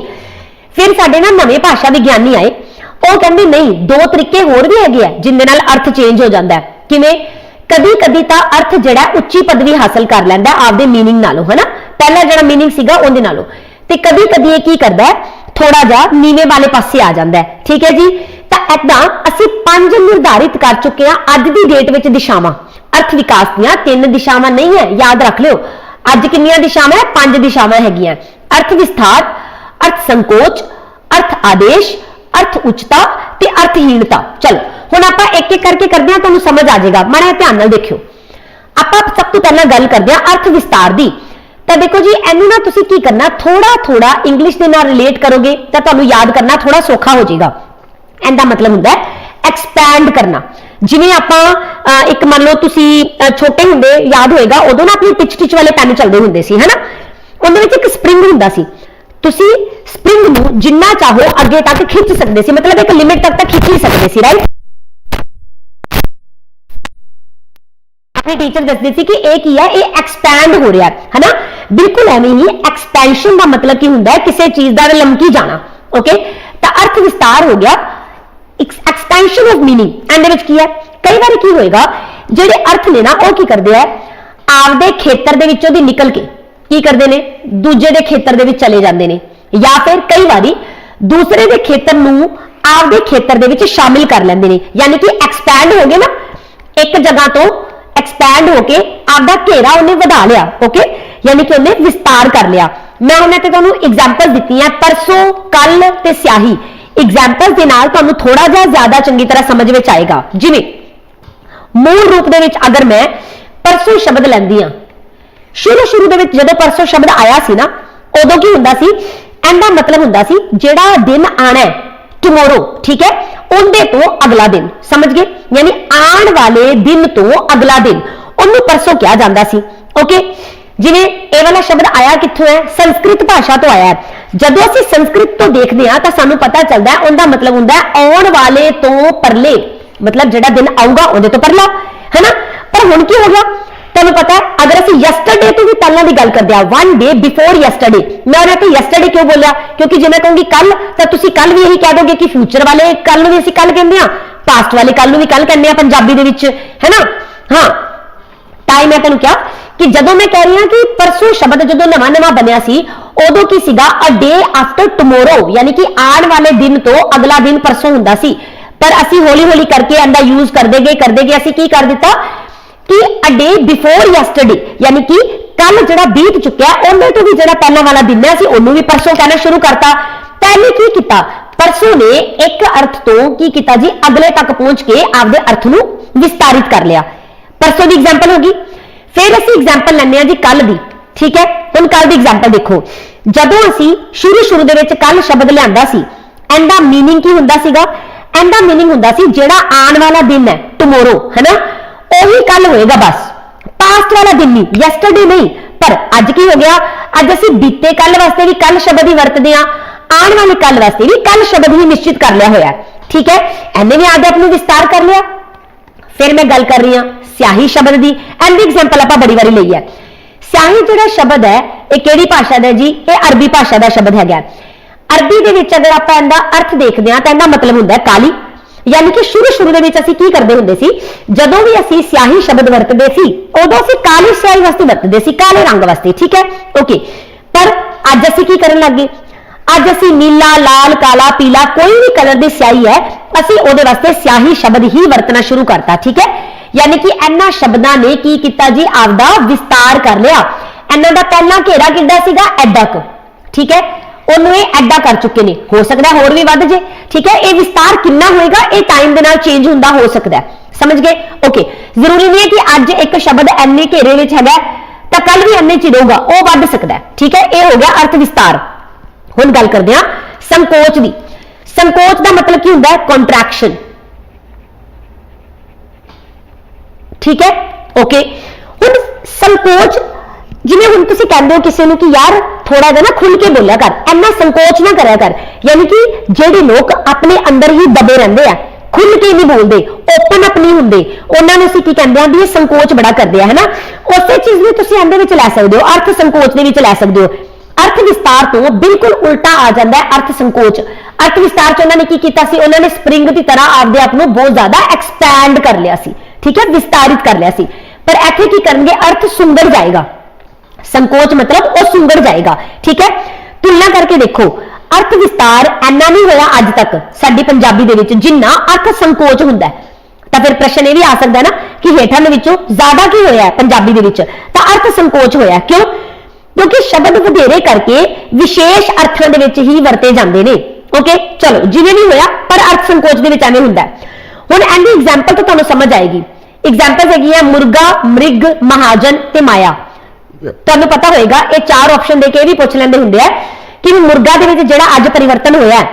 Speaker 1: ਫਿਰ ਸਾਡੇ ਨਾਲ ਨਵੇਂ ਭਾਸ਼ਾ ਵਿਗਿਆਨੀ ਆਏ ਉਹ ਕਹਿੰਦੇ ਨਹੀਂ ਦੋ ਤਰੀਕੇ ਹੋਰ ਵੀ ਹੈਗੇ ਆ ਜਿੰਦੇ ਨਾਲ ਅਰਥ ਚੇਂਜ ਹੋ ਜਾਂਦਾ ਹੈ ਕਿਵੇਂ ਕਦੀ ਕਦੀ ਤਾਂ ਅਰਥ ਜਿਹੜਾ ਹੈ ਉੱਚੀ ਪਦਵੀ ਹਾਸਲ ਕਰ ਲੈਂਦਾ ਹੈ ਆਪਦੇ मीनिंग ਨਾਲੋਂ ਹਨਾ ਪਹਿਲਾ ਜਿਹੜਾ मीनिंग ਸੀਗਾ ਉਹਦੇ ਨਾਲੋਂ ਤੇ ਕਦੀ ਕਦੀ ਇਹ ਕੀ ਕਰਦਾ ਹੈ ਥੋੜਾ ਜਿਹਾ ਨੀਵੇਂ ਵਾਲੇ ਪਾਸੇ ਆ ਜਾਂਦਾ ਹੈ ਠੀਕ ਹੈ ਜੀ ਤਾਂ ਏਦਾਂ ਅਸੀਂ ਪੰਜ ਨਿਰਧਾਰਿਤ ਕਰ ਚੁੱਕੇ ਹਾਂ ਅੱਜ ਦੀ ਡੇਟ ਵਿੱਚ ਦਿਸ਼ਾਵਾਂ। ਅਰਥ ਵਿਕਾਸ ਦੀਆਂ ਤਿੰਨ ਦਿਸ਼ਾਵਾਂ ਨਹੀਂ ਹੈ, ਯਾਦ ਰੱਖ ਲਿਓ। ਅੱਜ ਕਿੰਨੀਆਂ ਦਿਸ਼ਾਵਾਂ ਹੈ? ਪੰਜ ਦਿਸ਼ਾਵਾਂ ਹੈਗੀਆਂ। ਅਰਥ ਵਿਸਥਾਰ, ਅਰਥ ਸੰਕੋਚ, ਅਰਥ ਆਦੇਸ਼, ਅਰਥ ਉੱਚਤਾ ਤੇ ਅਰਥਹੀਣਤਾ ਚਲੋ, ਹੁਣ ਆਪਾਂ ਇੱਕ ਇੱਕ ਕਰਕੇ ਕਰਦੇ ਹਾਂ, ਤੁਹਾਨੂੰ ਸਮਝ ਆ ਜਾਏਗਾ। ਮਾੜਾ ਧਿਆਨ ਨਾਲ ਦੇਖਿਓ। ਆਪਾਂ ਸਭ ਤੋਂ ਪਹਿਲਾਂ ਗੱਲ ਕਰਦੇ ਹਾਂ ਅਰਥ ਵਿਸਤਾਰ ਦੀ। ਤਾਂ ਦੇਖੋ ਜੀ, ਇਹਨੂੰ ਨਾ ਤੁਸੀਂ ਕੀ ਕਰਨਾ ਥੋੜਾ ਥੋੜਾ ਇੰਗਲਿਸ਼ ਦੇ ਨਾਲ ਰਿਲੇਟ ਕਰੋਗੇ, ਤਾਂ ਤੁਹਾਨੂੰ ਯਾਦ ਕਰਨਾ ਥੋੜਾ ਸੌਖਾ ਹੋ ਜਾਏਗਾ। ਇਹਦਾ ਮਤਲਬ ਹੁੰਦਾ ਐਕਸਪੈਂਡ ਕਰਨਾ। ਜਿਵੇਂ ਆਪਾਂ ਅਹ, ਇੱਕ ਮੰਨ ਲਓ ਤੁਸੀਂ ਛੋਟੇ ਹੁੰਦੇ ਯਾਦ ਹੋਏਗਾ ਉਦੋਂ ਨਾ ਆਪਣੀ ਟਿਚ ਟਿਚ ਵਾਲੇ ਪੈਨ ਚੱਲਦੇ ਹੁੰਦੇ ਸੀ ਹੈਨਾ? ਉਹਦੇ ਵਿੱਚ ਇੱਕ ਸਪ੍ਰਿੰਗ ਹੁੰਦਾ ਸੀ। ਤੁਸੀਂ ਸਪ੍ਰਿੰਗ ਨੂੰ ਜਿੰਨਾ ਚਾਹੋ ਅੱਗੇ ਤੱਕ ਖਿੱਚ ਸਕਦੇ ਸੀ। ਮਤਲਬ ਇੱਕ ਲਿਮਿਟ ਤੱਕ ਤਾਂ ਖਿੱਚ ਹੀ ਸਕਦੇ ਸੀ ਰਾਈਟ ਆਪਣੇ ਟੀਚਰ ਦੱਸਦੇ ਸੀ ਕਿ ਇਹ ਕੀ ਹੈ? ਇਹ ਐਕਸਪੈਂਡ ਹੋ ਰਿਹਾ ਹੈ ਹਨਾ? ਬਿਲਕੁਲ ਐਵੇਂ ਹੀ ਐਕਸਪੈਂਸ਼ਨ ਦਾ ਮਤਲਬ ਕੀ ਹੁੰਦਾ ਹੈ? ਕਿਸੇ ਚੀਜ਼ ਦਾ ਲਮਕੀ ਜਾਣਾ ਓਕੇ ਤਾਂ ਅਰਥ ਵਿਸਤਾਰ ਹੋ ਗਿਆ। ਐਕਸਪੈਂਸ਼ਨ ਆਫ मीनिंग ਇਹਦੇ ਵਿੱਚ ਕੀ ਹੈ ਕਈ ਵਾਰੀ ਕੀ ਹੋਏਗਾ ਜਿਹੜੇ ਅਰਥ ਨੇ ਨਾ ਉਹ ਕੀ ਕਰਦੇ ਆ ਆਪਦੇ ਖੇਤਰ ਦੇ ਵਿੱਚੋਂ ਦੀ ਨਿਕਲ ਕੇ ਕੀ ਕਰਦੇ ਨੇ ਦੂਜੇ ਦੇ ਖੇਤਰ ਦੇ ਵਿੱਚ ਚਲੇ ਜਾਂਦੇ ਨੇ ਜਾਂ ਫਿਰ ਕਈ ਵਾਰੀ ਦੂਸਰੇ ਦੇ ਖੇਤਰ ਨੂੰ ਆਪਦੇ ਖੇਤਰ ਦੇ ਵਿੱਚ ਸ਼ਾਮਿਲ ਕਰ ਲੈਂਦੇ ਨੇ ਯਾਨੀ ਕਿ ਐਕਸਪੈਂਡ ਹੋ ਗਏ ਨਾ ਇੱਕ ਜਗ੍ਹਾ ਤੋਂ ਐਕਸਪੈਂਡ ਹੋ ਕੇ ਆਪਦਾ ਘੇਰਾ ਉਹਨੇ ਵਧਾ ਲਿਆ ਓਕੇ ਯਾਨੀ ਕਿ ਉਹਨੇ ਵਿਸਤਾਰ ਕਰ ਲਿਆ ਮੈਂ ਉਹਨਾਂ ਤੇ ਤੁਹਾਨੂੰ ਐਗਜ਼ਾਮਪਲ ਦਿੱਤੀਆਂ ਪਰਸੋਂ ਕੱਲ ਤੇ ਸਿਆਹੀ ਐਗਜ਼ਾਮਪਲ ਦੇ ਨਾਲ ਤੁਹਾਨੂੰ ਥੋੜਾ ਜਿਹਾ ਜ਼ਿਆਦਾ ਚੰਗੀ ਤਰ੍ਹਾਂ ਸਮਝ ਵਿੱਚ ਆਏਗਾ। ਜਿਵੇਂ, ਮੂਲ ਰੂਪ ਦੇ ਵਿੱਚ ਅਗਰ ਮੈਂ ਪਰਸੋਂ ਸ਼ਬਦ ਲੈਂਦੀ ਆ ਸ਼ੁਰੂ ਸ਼ੁਰੂ ਦੇ ਵਿੱਚ ਜਦੋਂ ਪਰਸੋਂ ਸ਼ਬਦ ਆਇਆ ਸੀ ਨਾ, ਉਦੋਂ ਕੀ ਹੁੰਦਾ ਸੀ? ਇਹਦਾ ਮਤਲਬ ਹੁੰਦਾ ਸੀ, ਜਿਹੜਾ ਦਿਨ ਆਣਾ ਹੈ ਟੁਮਾਰੋ ਠੀਕ ਹੈ? ਉਹਦੇ ਤੋਂ ਅਗਲਾ ਦਿਨ, ਸਮਝ ਗਏ? ਯਾਨੀ ਆਉਣ ਵਾਲੇ ਦਿਨ ਤੋਂ ਅਗਲਾ ਦਿਨ, ਉਹਨੂੰ ਪਰਸੋਂ ਕਿਹਾ ਜਾਂਦਾ ਸੀ ਓਕੇ ਜਿਵੇਂ, ਇਹ ਵਾਲਾ ਸ਼ਬਦ ਆਇਆ ਕਿੱਥੋਂ ਹੈ? ਸੰਸਕ੍ਰਿਤ ਭਾਸ਼ਾ ਤੋਂ ਆਇਆ ਹੈ। ਜਦੋਂ ਅਸੀਂ ਸੰਸਕ੍ਰਿਤ ਤੋਂ ਦੇਖਦੇ ਹਾਂ ਤਾਂ ਸਾਨੂੰ ਪਤਾ ਚੱਲਦਾ ਹੈ, ਉਹਦਾ ਮਤਲਬ ਹੁੰਦਾ ਹੈ, ਆਉਣ ਵਾਲੇ ਤੋਂ ਪਰਲੇ, ਮਤਲਬ ਜਿਹੜਾ ਦਿਨ ਆਊਗਾ ਉਹਦੇ ਤੋਂ ਪਰਲਾ, ਹੈਨਾ? ਪਰ ਹੁਣ ਕੀ ਹੋ ਗਿਆ? ਤੁਹਾਨੂੰ ਪਤਾ ਹੈ, ਅਗਰ ਅਸੀਂ ਯੈਸਟਰਡੇ ਤੋਂ ਵੀ ਪਹਿਲਾਂ ਦੀ ਗੱਲ ਕਰਦੇ ਆ ਵਨ ਡੇ ਬਿਫੋਰ ਯੈਸਟਰਡੇ ਮੈਂ ਉਹਨਾਂ ਤੇ ਯੈਸਟਰਡੇ ਕਿਉਂ ਬੋਲਿਆ? ਕਿਉਂਕਿ ਜੇ ਮੈਂ ਕਹੂੰਗੀ ਕੱਲ ਤਾਂ ਤੁਸੀਂ ਕੱਲ ਵੀ ਇਹੀ ਕਹਿ ਦੋਗੇ ਕਿ ਫਿਊਚਰ ਵਾਲੇ ਕੱਲ ਨੂੰ ਵੀ ਅਸੀਂ ਕੱਲ ਕਹਿੰਦੇ ਆ ਪਾਸਟ ਵਾਲੇ ਕੱਲ ਨੂੰ ਵੀ ਕੱਲ ਕਹਿੰਦੇ ਆ ਪੰਜਾਬੀ ਦੇ ਵਿੱਚ, ਹੈਨਾ? ਹਾਂ। ਤਾਂ ਹੀ ਮੈਂ ਤੁਹਾਨੂੰ ਕਿਹਾ ਕਿ ਜਦੋਂ ਮੈਂ ਕਹਿ ਰਹੀ ਹਾਂ ਕਿ ਪਰਸੋਂ ਸ਼ਬਦ ਜਦੋਂ ਨਵਾਂ ਨਵਾਂ ਬਣਿਆ ਸੀ ਉਦੋਂ ਕੀ ਸੀਗਾ? ਅ ਡੇ ਆਫਟਰ ਟੁਮਾਰੋ ਯਾਨੀ ਕਿ ਆਉਣ ਵਾਲੇ ਦਿਨ ਤੋਂ ਅਗਲਾ ਦਿਨ ਪਰਸੋਂ ਹੁੰਦਾ ਸੀ। ਪਰ ਅਸੀਂ ਹੌਲੀ ਹੌਲੀ ਕਰਕੇ ਇਹਦਾ ਯੂਜ਼ ਕਰਦੇ ਗਏ ਕਰਦੇ ਗਏ ਅਸੀਂ ਕੀ ਕਰ ਦਿੱਤਾ? ਕਿ ਅ ਡੇ ਬਿਫੋਰ ਯੈਸਟਰਡੇ ਯਾਨੀ ਕਿ ਕੱਲ ਜਿਹੜਾ ਬੀਤ ਚੁੱਕਿਆ, ਉਹਨੇ ਤੋਂ ਵੀ ਜਿਹੜਾ ਪਹਿਲਾਂ ਵਾਲਾ ਦਿਨ ਹੈ ਅਸੀਂ ਉਹਨੂੰ ਵੀ ਪਰਸੋਂ ਕਹਿਣਾ ਸ਼ੁਰੂ ਕਰਤਾ। ਪਹਿਲੇ ਕੀ ਕੀਤਾ? ਪਰਸੋਂ ਨੇ ਇੱਕ ਅਰਥ ਤੋਂ ਕੀ ਕੀਤਾ ਜੀ? ਅਗਲੇ ਤੱਕ ਪਹੁੰਚ ਕੇ ਆਪਦੇ ਅਰਥ ਨੂੰ ਵਿਸਤਾਰਿਤ ਕਰ ਲਿਆ। ਪਰਸੋਂ ਦੀ ਐਗਜ਼ਾਮਪਲ ਹੋ ਗਈ। ਫਿਰ ਅਸੀਂ ਐਗਜ਼ਾਮਪਲ ਲੈਂਦੇ ਹਾਂ ਜੀ ਕੱਲ ਦੀ, ਠੀਕ ਹੈ? ਹੁਣ ਕੱਲ ਦੀ ਐਗਜ਼ਾਮਪਲ ਦੇਖੋ ਜਦੋਂ ਅਸੀਂ ਸ਼ੁਰੂ ਸ਼ੁਰੂ ਦੇ ਵਿੱਚ ਕੱਲ ਸ਼ਬਦ ਲਿਆਂਦਾ ਸੀ ਇਹਦਾ मीनिंग ਕੀ ਹੁੰਦਾ ਸੀਗਾ ਇਹਦਾ मीनिंग ਹੁੰਦਾ ਸੀ ਜਿਹੜਾ ਆਉਣ ਵਾਲਾ ਦਿਨ ਹੈ ਟੁਮਾਰੋ ਹੈਨਾ ਉਹੀ ਕੱਲ ਹੋਏਗਾ ਬਸ ਪਾਸਟ ਵਾਲਾ ਦਿਨ ਨਹੀਂ ਯੈਸਟਰਡੇ ਨਹੀਂ ਪਰ ਅੱਜ ਕੀ ਹੋ ਗਿਆ ਅੱਜ ਅਸੀਂ ਬੀਤੇ ਕੱਲ ਵਾਸਤੇ ਵੀ ਕੱਲ ਸ਼ਬਦ ਹੀ ਵਰਤਦੇ ਆ ਆਉਣ ਵਾਲੇ ਕੱਲ ਵਾਸਤੇ ਵੀ ਕੱਲ ਸ਼ਬਦ ਹੀ ਨਿਸ਼ਚਿਤ ਕਰ ਲਿਆ ਹੋਇਆ ਹੈ। ਠੀਕ ਹੈ ਇਹਨੇ ਵੀ ਆਦੇ ਆਪ ਨੂੰ ਵਿਸਤਾਰ ਕਰ ਲਿਆ ਫਿਰ ਮੈਂ ਗੱਲ ਕਰ ਰਹੀ ਹਾਂ ਸਿਆਹੀ ਸ਼ਬਦ ਦੀ ਐਂਡ ਐਗਜ਼ਾਮਪਲ ਆਪਾਂ ਬੜੀ ਵਾਰੀ ਲਈ ਹੈ ਸਿਆਹੀ ਜਿਹੜਾ ਸ਼ਬਦ ਹੈ, ਇਹ ਕਿਹੜੀ ਭਾਸ਼ਾ ਦਾ ਜੀ? ਇਹ ਅਰਬੀ ਭਾਸ਼ਾ ਦਾ ਸ਼ਬਦ ਹੈਗਾ। ਅਰਬੀ ਦੇ ਵਿੱਚ ਅਗਰ ਆਪਾਂ ਇਹਦਾ ਅਰਥ ਦੇਖਦੇ ਹਾਂ, ਤਾਂ ਇਹਦਾ ਮਤਲਬ ਹੁੰਦਾ ਕਾਲੀ। ਯਾਨੀ ਕਿ ਸ਼ੁਰੂ ਸ਼ੁਰੂ ਦੇ ਵਿੱਚ ਅਸੀਂ ਕੀ ਕਰਦੇ ਹੁੰਦੇ ਸੀ? ਜਦੋਂ ਵੀ ਅਸੀਂ ਸਿਆਹੀ ਸ਼ਬਦ ਵਰਤਦੇ ਸੀ, ਉਦੋਂ ਅਸੀਂ ਕਾਲੀ ਸਿਆਹੀ ਵਾਸਤੇ ਵਰਤਦੇ ਸੀ, ਕਾਲੇ ਰੰਗ ਵਾਸਤੇ, ਠੀਕ ਹੈ? ਓਕੇ। ਪਰ ਅੱਜ ਅਸੀਂ ਕੀ ਕਰਨ ਲੱਗੇ? ਅੱਜ ਅਸੀਂ ਨੀਲਾ, ਲਾਲ, ਕਾਲਾ, ਪੀਲਾ, ਕੋਈ ਵੀ ਕਲਰ ਦੀ ਸਿਆਹੀ ਹੈ, ਅਸੀਂ ਉਹਦੇ ਵਾਸਤੇ ਸਿਆਹੀ ਸ਼ਬਦ ਹੀ ਵਰਤਣਾ ਸ਼ੁਰੂ ਕਰਤਾ, ਠੀਕ ਹੈ? ਯਾਨੀ ਕਿ ਇਹਨਾਂ ਸ਼ਬਦਾਂ ਨੇ ਕੀ ਕੀਤਾ ਜੀ? ਆਪਦਾ ਵਿਸਤਾਰ ਕਰ ਲਿਆ। ਇਹਨਾਂ ਦਾ ਪਹਿਲਾ ਘੇਰਾ ਕਿੱਡਾ ਸੀਗਾ? ਐਡਾ ਕੁ। ਠੀਕ ਹੈ? ਉਹਨੂੰ ਇਹ ਐਡਾ ਕਰ ਚੁੱਕੇ ਨੇ। ਹੋ ਸਕਦਾ ਹੋਰ ਵੀ ਵੱਧ ਜੇ। ਠੀਕ ਹੈ? ਇਹ ਵਿਸਤਾਰ ਕਿੰਨਾ ਹੋਏਗਾ? ਇਹ ਟਾਈਮ ਦੇ ਨਾਲ ਚੇਂਜ ਹੁੰਦਾ ਹੋ ਸਕਦਾ ਸਮਝ ਗਏ? ਓਕੇ ਜ਼ਰੂਰੀ ਨਹੀਂ ਹੈ ਕਿ ਅੱਜ ਇੱਕ ਸ਼ਬਦ ਐਨੇ ਘੇਰੇ ਵਿੱਚ ਹੈਗਾ ਤਾਂ ਕੱਲ ਵੀ ਐਨੇ ਚ ਰਹੂਗਾ ਉਹ ਵੱਧ ਸਕਦਾ ਠੀਕ ਹੈ? ਇਹ ਹੋ ਗਿਆ ਅਰਥ ਵਿਸਤਾਰ। ਹੁਣ ਗੱਲ ਕਰਦੇ ਹਾਂ ਸੰਕੋਚ ਦੀ। ਸੰਕੋਚ ਦਾ ਮਤਲਬ ਕੀ ਹੁੰਦਾ ਹੈ? ਕੰਟਰੈਕਸ਼ਨ ਠੀਕ ਹੈ? ਓਕੇ ਹੁਣ ਸੰਕੋਚ, ਜਿਵੇਂ ਹੁਣ ਤੁਸੀਂ ਕਹਿੰਦੇ ਹੋ ਕਿਸੇ ਨੂੰ ਕਿ ਯਾਰ ਥੋੜਾ ਜਿਹਾ ਨਾ ਖੁੱਲ ਕੇ ਬੋਲਿਆ ਕਰ, ਇੰਨਾ ਸੰਕੋਚ ਨਾ ਕਰਿਆ ਕਰ। ਯਾਨੀ ਕਿ ਜਿਹੜੇ ਲੋਕ ਆਪਣੇ ਅੰਦਰ ਹੀ ਦਬੇ ਰਹਿੰਦੇ ਆ ਖੁੱਲ ਕੇ ਨਹੀਂ ਬੋਲਦੇ ਓਪਨ ਅਪ ਨਹੀਂ ਹੁੰਦੇ। ਉਹਨਾਂ ਨੂੰ ਅਸੀਂ ਕੀ ਕਹਿੰਦੇ ਆ ਵੀ ਇਹ ਸੰਕੋਚ ਬੜਾ ਕਰਦੇ ਆ, ਹੈਨਾ? ਉਸੇ ਚੀਜ਼ ਨੂੰ ਤੁਸੀਂ ਇਹਦੇ ਵਿੱਚ ਲੈ ਸਕਦੇ ਹੋ, ਅਰਥ ਸੰਕੋਚ ਦੇ ਵਿੱਚ ਲੈ ਸਕਦੇ ਹੋ। ਅਰਥ ਵਿਸਤਾਰ ਤੋਂ ਬਿਲਕੁਲ ਉਲਟਾ ਆ ਜਾਂਦਾ ਹੈ ਅਰਥ ਸੰਕੋਚ। ਅਰਥ ਵਿਸਤਾਰ ਚ ਉਹਨਾਂ ਨੇ ਕੀ ਕੀਤਾ ਸੀ? ਉਹਨਾਂ ਨੇ ਸਪ੍ਰਿੰਗ ਦੀ ਤਰ੍ਹਾਂ ਆਪਦੇ ਆਪ ਨੂੰ ਬਹੁਤ ਜ਼ਿਆਦਾ ਐਕਸਪੈਂਡ ਕਰ ਲਿਆ ਸੀ। ਠੀਕ ਹੈ, ਵਿਸਤਾਰਿਤ ਕਰ ਲਿਆ ਸੀ। ਪਰ ਇੱਥੇ ਕੀ ਕਰਨਗੇ? ਅਰਥ ਸੁੰਦਰ ਜਾਏਗਾ। ਸੰਕੋਚ ਮਤਲਬ ਉਹ ਸੁੰਗੜ ਜਾਏਗਾ। ਠੀਕ ਹੈ? ਤੁਲਨਾ ਕਰਕੇ ਦੇਖੋ, ਅਰਥ ਵਿਸਤਾਰ ਐਨਾ ਨਹੀਂ ਹੋਇਆ ਅੱਜ ਤੱਕ ਸਾਡੀ ਪੰਜਾਬੀ ਦੇ ਵਿੱਚ, ਜਿੰਨਾ ਅਰਥ ਸੰਕੋਚ ਹੁੰਦਾ ਤਾਂ ਫਿਰ ਪ੍ਰਸ਼ਨ ਇਹ ਵੀ ਆ ਸਕਦਾ ਨਾ ਕਿ ਹੇਠਾਂ ਦੇ ਵਿੱਚੋਂ ਜ਼ਿਆਦਾ ਕੀ ਹੋਇਆ ਪੰਜਾਬੀ ਦੇ ਵਿੱਚ? ਤਾਂ ਅਰਥ ਸੰਕੋਚ ਹੋਇਆ ਕਿਉਂ? ਕਿਉਂਕਿ ਸ਼ਬਦ ਵਧੇਰੇ ਕਰਕੇ ਵਿਸ਼ੇਸ਼ ਅਰਥਾਂ ਦੇ ਵਿੱਚ ਹੀ ਵਰਤੇ ਜਾਂਦੇ ਨੇ। ਓਕੇ ਚਲੋ, ਜਿਵੇਂ ਵੀ ਹੋਇਆ, ਪਰ ਅਰਥ ਸੰਕੋਚ ਦੇ ਵਿੱਚ ਐਵੇਂ ਹੁੰਦਾ ਹੁਣ ਇਹਦੀ ਐਗਜ਼ਾਮਪਲ ਤੋਂ ਤੁਹਾਨੂੰ ਸਮਝ ਆਏਗੀ। ਐਗਜ਼ਾਮਪਲ ਹੈਗੀ ਹੈ ਮੁਰਗਾ ਮ੍ਰਿਗ ਮਹਾਜਨ ਤੇ ਮਾਇਆ। ਤੁਹਾਨੂੰ ਪਤਾ ਹੋਏਗਾ ਇਹ ਚਾਰ ਆਪਸ਼ਨ ਦੇ ਕੇ ਇਹ ਵੀ ਪੁੱਛ ਲੈਂਦੇ ਹੁੰਦੇ ਆ ਕਿ ਮੁਰਗਾ ਦੇ ਵਿੱਚ ਜਿਹੜਾ ਅੱਜ ਪਰਿਵਰਤਨ ਹੋਇਆ ਹੈ,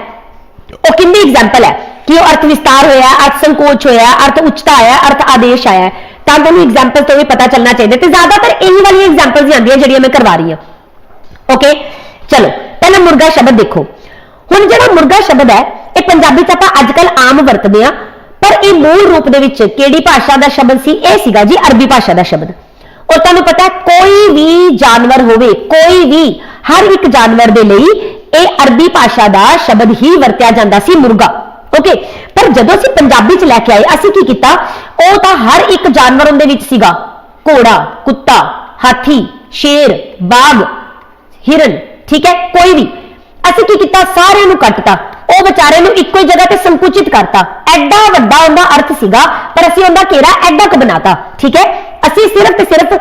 Speaker 1: ਉਹ ਕਿੰਨੀ ਐਗਜ਼ਾਮਪਲ ਹੈ? ਕਿ ਉਹ ਅਰਥ ਵਿਸਤਾਰ ਹੋਇਆ ਅਰਥ ਸੰਕੋਚ ਹੋਇਆ ਅਰਥ ਉੱਚਤਾ ਆਇਆ ਅਰਥ ਆਦੇਸ਼ ਆਇਆ। ਤਾਂ ਤੁਹਾਨੂੰ ਐਗਜ਼ਾਮਪਲ ਤੋਂ ਵੀ ਪਤਾ ਚੱਲਣਾ ਚਾਹੀਦਾ ਤੇ ਜ਼ਿਆਦਾਤਰ ਇਹੀ ਵਾਲੀਆਂ ਐਗਜ਼ਾਮਪਲਸ ਹੀ ਆਉਂਦੀਆਂ ਜਿਹੜੀਆਂ ਮੈਂ ਕਰਵਾ ਰਹੀ ਹਾਂ। ਓਕੇ ਚਲੋ ਪਹਿਲਾਂ ਮੁਰਗਾ ਸ਼ਬਦ ਦੇਖੋ। ਹੁਣ ਜਿਹੜਾ ਮੁਰਗਾ ਸ਼ਬਦ ਹੈ ਇਹ ਪੰਜਾਬੀ ਚ ਆਪਾਂ ਅੱਜਕੱਲ ਆਮ ਵਰਤਦੇ ਆ ਪਰ ਇਹ ਮੂਲ ਰੂਪ ਦੇ ਵਿੱਚ ਕਿਹੜੀ ਭਾਸ਼ਾ ਦਾ ਸ਼ਬਦ ਸੀ? ਇਹ ਸੀਗਾ ਜੀ ਅਰਬੀ ਭਾਸ਼ਾ ਦਾ ਸ਼ਬਦ। ਔਰ ਤੁਹਾਨੂੰ ਪਤਾ ਕੋਈ ਵੀ ਜਾਨਵਰ ਹੋਵੇ, ਕੋਈ ਵੀ, ਹਰ ਇੱਕ ਜਾਨਵਰ ਦੇ ਲਈ ਇਹ ਅਰਬੀ ਭਾਸ਼ਾ ਦਾ ਸ਼ਬਦ ਹੀ ਵਰਤਿਆ ਜਾਂਦਾ ਸੀ, ਮੁਰਗਾ। ਓਕੇ ਪਰ ਜਦੋਂ ਅਸੀਂ ਪੰਜਾਬੀ ਚ ਲੈ ਕੇ ਆਏ, ਅਸੀਂ ਕੀ ਕੀਤਾ? ਉਹ ਤਾਂ ਹਰ ਇੱਕ ਜਾਨਵਰ ਉਹਦੇ ਵਿੱਚ ਸੀਗਾ। ਘੋੜਾ, ਕੁੱਤਾ, ਹਾਥੀ, ਸ਼ੇਰ, ਬਾਗ, ਹਿਰਨ। ਠੀਕ ਹੈ? ਕੋਈ ਵੀ। ਅਸੀਂ ਕੀ ਕੀਤਾ? ਸਾਰਿਆਂ ਨੂੰ ਕੱਟਤਾ। ਉਹ ਵਿਚਾਰੇ ਨੂੰ ਇੱਕੋ ਹੀ ਜਗ੍ਹਾ ਤੇ ਸੰਕੁਚਿਤ ਕਰਤਾ। ਐਡਾ ਵੱਡਾ ਉਹਦਾ ਅਰਥ ਸੀਗਾ, ਪਰ ਅਸੀਂ ਉਹਦਾ ਘੇਰਾ ਐਡਾ ਕੁ ਬਣਾਤਾ, ਠੀਕ ਹੈ? ਅਸੀਂ ਸਿਰਫ ਤੇ ਸਿਰਫ